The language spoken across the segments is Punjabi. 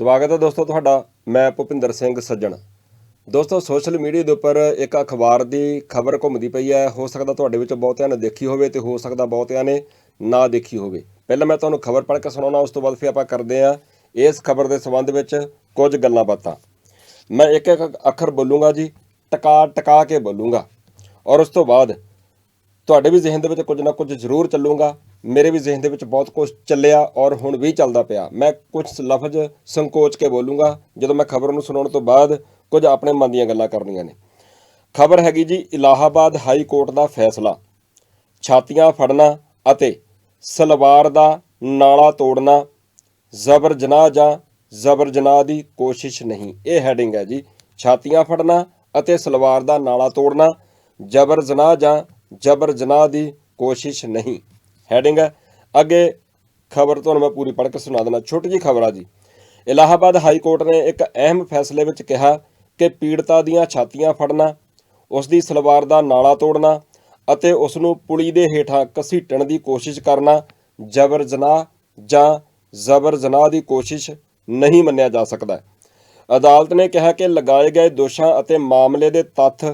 ਸਵਾਗਤ ਹੈ ਦੋਸਤੋ ਤੁਹਾਡਾ, ਮੈਂ ਭੁਪਿੰਦਰ ਸਿੰਘ ਸੱਜਣ। ਦੋਸਤੋ ਸੋਸ਼ਲ ਮੀਡੀਆ ਦੇ ਉੱਪਰ ਇੱਕ ਅਖਬਾਰ ਦੀ ਖਬਰ ਘੁੰਮਦੀ ਪਈ ਹੈ। ਹੋ ਸਕਦਾ ਤੁਹਾਡੇ ਵਿੱਚੋਂ ਬਹੁਤਿਆਂ ਨੇ ਦੇਖੀ ਹੋਵੇ ਤੇ ਹੋ ਸਕਦਾ ਬਹੁਤਿਆਂ ਨੇ ਨਾ ਦੇਖੀ ਹੋਵੇ। ਪਹਿਲਾਂ ਮੈਂ ਤੁਹਾਨੂੰ ਖਬਰ ਪੜ੍ਹ ਕੇ ਸੁਣਾਉਣਾ, ਉਸ ਤੋਂ ਬਾਅਦ ਫਿਰ ਆਪਾਂ ਕਰਦੇ ਹਾਂ ਇਸ ਖਬਰ ਦੇ ਸੰਬੰਧ ਵਿੱਚ ਕੁਝ ਗੱਲਾਂ ਬਾਤਾਂ। ਮੈਂ ਇੱਕ ਇੱਕ ਅੱਖਰ ਬੋਲੂੰਗਾ ਜੀ, ਟਕਾ ਟਕਾ ਕੇ ਬੋਲੂੰਗਾ। ਔਰ ਉਸ ਤੋਂ ਬਾਅਦ ਤੁਹਾਡੇ ਵੀ ਜ਼ਿਹਨ ਦੇ ਵਿੱਚ ਕੁਝ ਨਾ ਕੁਝ ਜ਼ਰੂਰ ਚੱਲੂਗਾ। ਮੇਰੇ ਵੀ ਜ਼ਿਹਨ ਦੇ ਵਿੱਚ ਬਹੁਤ ਕੁਝ ਚੱਲਿਆ ਔਰ ਹੁਣ ਵੀ ਚੱਲਦਾ ਪਿਆ। ਮੈਂ ਕੁਝ ਲਫ਼ਜ਼ ਸੰਕੋਚ ਕੇ ਬੋਲੂੰਗਾ, ਜਦੋਂ ਮੈਂ ਖਬਰ ਨੂੰ ਸੁਣਾਉਣ ਤੋਂ ਬਾਅਦ ਕੁਝ ਆਪਣੇ ਮਨ ਦੀਆਂ ਗੱਲਾਂ ਕਰਨੀਆਂ ਨੇ। ਖਬਰ ਹੈਗੀ ਜੀ ਇਲਾਹਾਬਾਦ ਹਾਈ ਕੋਰਟ ਦਾ ਫੈਸਲਾ। ਛਾਤੀਆਂ ਫੜਨਾ ਅਤੇ ਸਲਵਾਰ ਦਾ ਨਾਲਾ ਤੋੜਨਾ ਜ਼ਬਰ ਜਨਾਹ ਜਾਂ ਜ਼ਬਰ ਜਨਾਹ ਦੀ ਕੋਸ਼ਿਸ਼ ਨਹੀਂ। ਇਹ ਹੈਡਿੰਗ ਹੈ ਜੀ। ਛਾਤੀਆਂ ਫੜਨਾ ਅਤੇ ਸਲਵਾਰ ਦਾ ਨਾਲਾ ਤੋੜਨਾ ਜ਼ਬਰ ਜਨਾਹ ਜਾਂ ਜ਼ਬਰ ਜਨਾਹ ਦੀ ਕੋਸ਼ਿਸ਼ ਨਹੀਂ। ਹੈਡਿੰਗ ਹੈ। ਅੱਗੇ ਖਬਰ ਤੁਹਾਨੂੰ ਮੈਂ ਪੂਰੀ ਪੜ੍ਹ ਕੇ ਸੁਣਾ ਦੇਣਾ ਛੋਟੀ ਜੀ ਖਬਰ ਆ ਜੀ। ਇਲਾਹਾਬਾਦ ਹਾਈ ਕੋਰਟ ਨੇ ਇੱਕ ਅਹਿਮ ਫੈਸਲੇ ਵਿੱਚ ਕਿਹਾ ਕਿ ਪੀੜਤਾ ਦੀਆਂ ਛਾਤੀਆਂ ਫੜਨਾ ਉਸ ਦੀ ਸਲਵਾਰ ਦਾ ਨਾਲਾ ਤੋੜਨਾ ਅਤੇ ਉਸ ਨੂੰ ਪੁਲੀ ਦੇ ਹੇਠਾਂ ਘਸੀਟਣ ਦੀ ਕੋਸ਼ਿਸ਼ ਕਰਨਾ ਜ਼ਬਰ ਜਨਾਹ ਜਾਂ ਜ਼ਬਰ ਜਨਾਹ ਦੀ ਕੋਸ਼ਿਸ਼ ਨਹੀਂ ਮੰਨਿਆ ਜਾ ਸਕਦਾ ਅਦਾਲਤ ਨੇ ਕਿਹਾ ਕਿ ਲਗਾਏ ਗਏ ਦੋਸ਼ਾਂ ਅਤੇ ਮਾਮਲੇ ਦੇ ਤੱਥ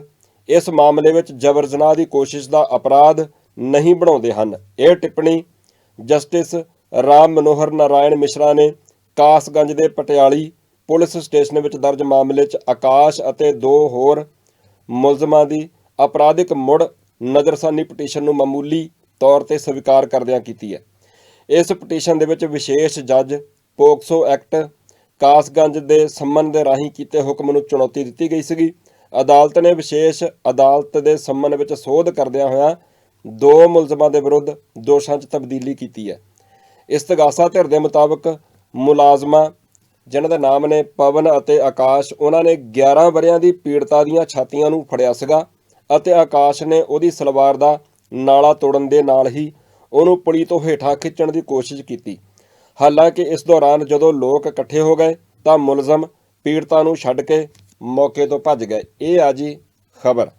ਇਸ ਮਾਮਲੇ ਵਿੱਚ ਜ਼ਬਰ ਜਨਾਹ ਦੀ ਕੋਸ਼ਿਸ਼ ਦਾ ਅਪਰਾਧ ਨਹੀਂ ਬਣਾਉਂਦੇ ਹਨ। ਇਹ ਟਿੱਪਣੀ ਜਸਟਿਸ ਰਾਮ ਮਨੋਹਰ ਨਾਰਾਇਣ ਮਿਸ਼ਰਾ ਨੇ ਕਾਸਗੰਜ ਦੇ ਪਟਿਆਲੀ ਪੁਲਿਸ ਸਟੇਸ਼ਨ ਵਿੱਚ ਦਰਜ ਮਾਮਲੇ 'ਚ ਆਕਾਸ਼ ਅਤੇ ਦੋ ਹੋਰ ਮੁਲਜ਼ਮਾਂ ਦੀ ਅਪਰਾਧਿਕ ਮੁੜ ਨਜ਼ਰਸਾਨੀ ਪਟੀਸ਼ਨ ਨੂੰ ਮਾਮੂਲੀ ਤੌਰ ਤੇ ਸਵੀਕਾਰ ਕਰਦਿਆਂ ਕੀਤੀ ਹੈ। ਇਸ ਪਟੀਸ਼ਨ ਦੇ ਵਿੱਚ ਵਿਸ਼ੇਸ਼ ਜੱਜ, ਪੋਕਸੋ ਐਕਟ, ਕਾਸਗੰਜ ਦੇ ਸੰਮਨ ਦੇ ਰਾਹੀਂ ਕੀਤੇ ਹੁਕਮ ਨੂੰ ਚੁਣੌਤੀ ਦਿੱਤੀ ਗਈ ਸੀਗੀ। ਅਦਾਲਤ ਨੇ ਵਿਸ਼ੇਸ਼ ਅਦਾਲਤ ਦੇ ਸੰਮਨ ਵਿੱਚ ਸੋਧ ਕਰਦਿਆਂ ਹੋਇਆਂ ਦੋ ਮੁਲਜ਼ਮਾਂ ਦੇ ਵਿਰੁੱਧ ਦੋਸ਼ਾਂ 'ਚ ਤਬਦੀਲੀ ਕੀਤੀ ਹੈ। ਇਸਤਗਾਸਾ ਧਿਰ ਦੇ ਮੁਤਾਬਕ ਮੁਲਾਜ਼ਮਾਂ, ਜਿਨ੍ਹਾਂ ਦਾ ਨਾਮ ਨੇ ਪਵਨ ਅਤੇ ਆਕਾਸ਼, ਉਹਨਾਂ ਨੇ 11 ਵਰਿਆਂ ਦੀ ਪੀੜਤਾ ਦੀਆਂ ਛਾਤੀਆਂ ਨੂੰ ਫੜਿਆ ਸੀਗਾ ਅਤੇ ਆਕਾਸ਼ ਨੇ ਉਹਦੀ ਸਲਵਾਰ ਦਾ ਨਾਲਾ ਤੋੜਨ ਦੇ ਨਾਲ ਹੀ ਉਹਨੂੰ ਪੁਲੀ ਤੋਂ ਹੇਠਾਂ ਖਿੱਚਣ ਦੀ ਕੋਸ਼ਿਸ਼ ਕੀਤੀ। ਹਾਲਾਂਕਿ ਇਸ ਦੌਰਾਨ ਜਦੋਂ ਲੋਕ ਇਕੱਠੇ ਹੋ ਗਏ ਤਾਂ ਮੁਲਜ਼ਮ ਪੀੜਤਾ ਨੂੰ ਛੱਡ ਕੇ ਮੌਕੇ ਤੋਂ ਭੱਜ ਗਏ। ਇਹ ਆ ਜੀ ਖਬਰ।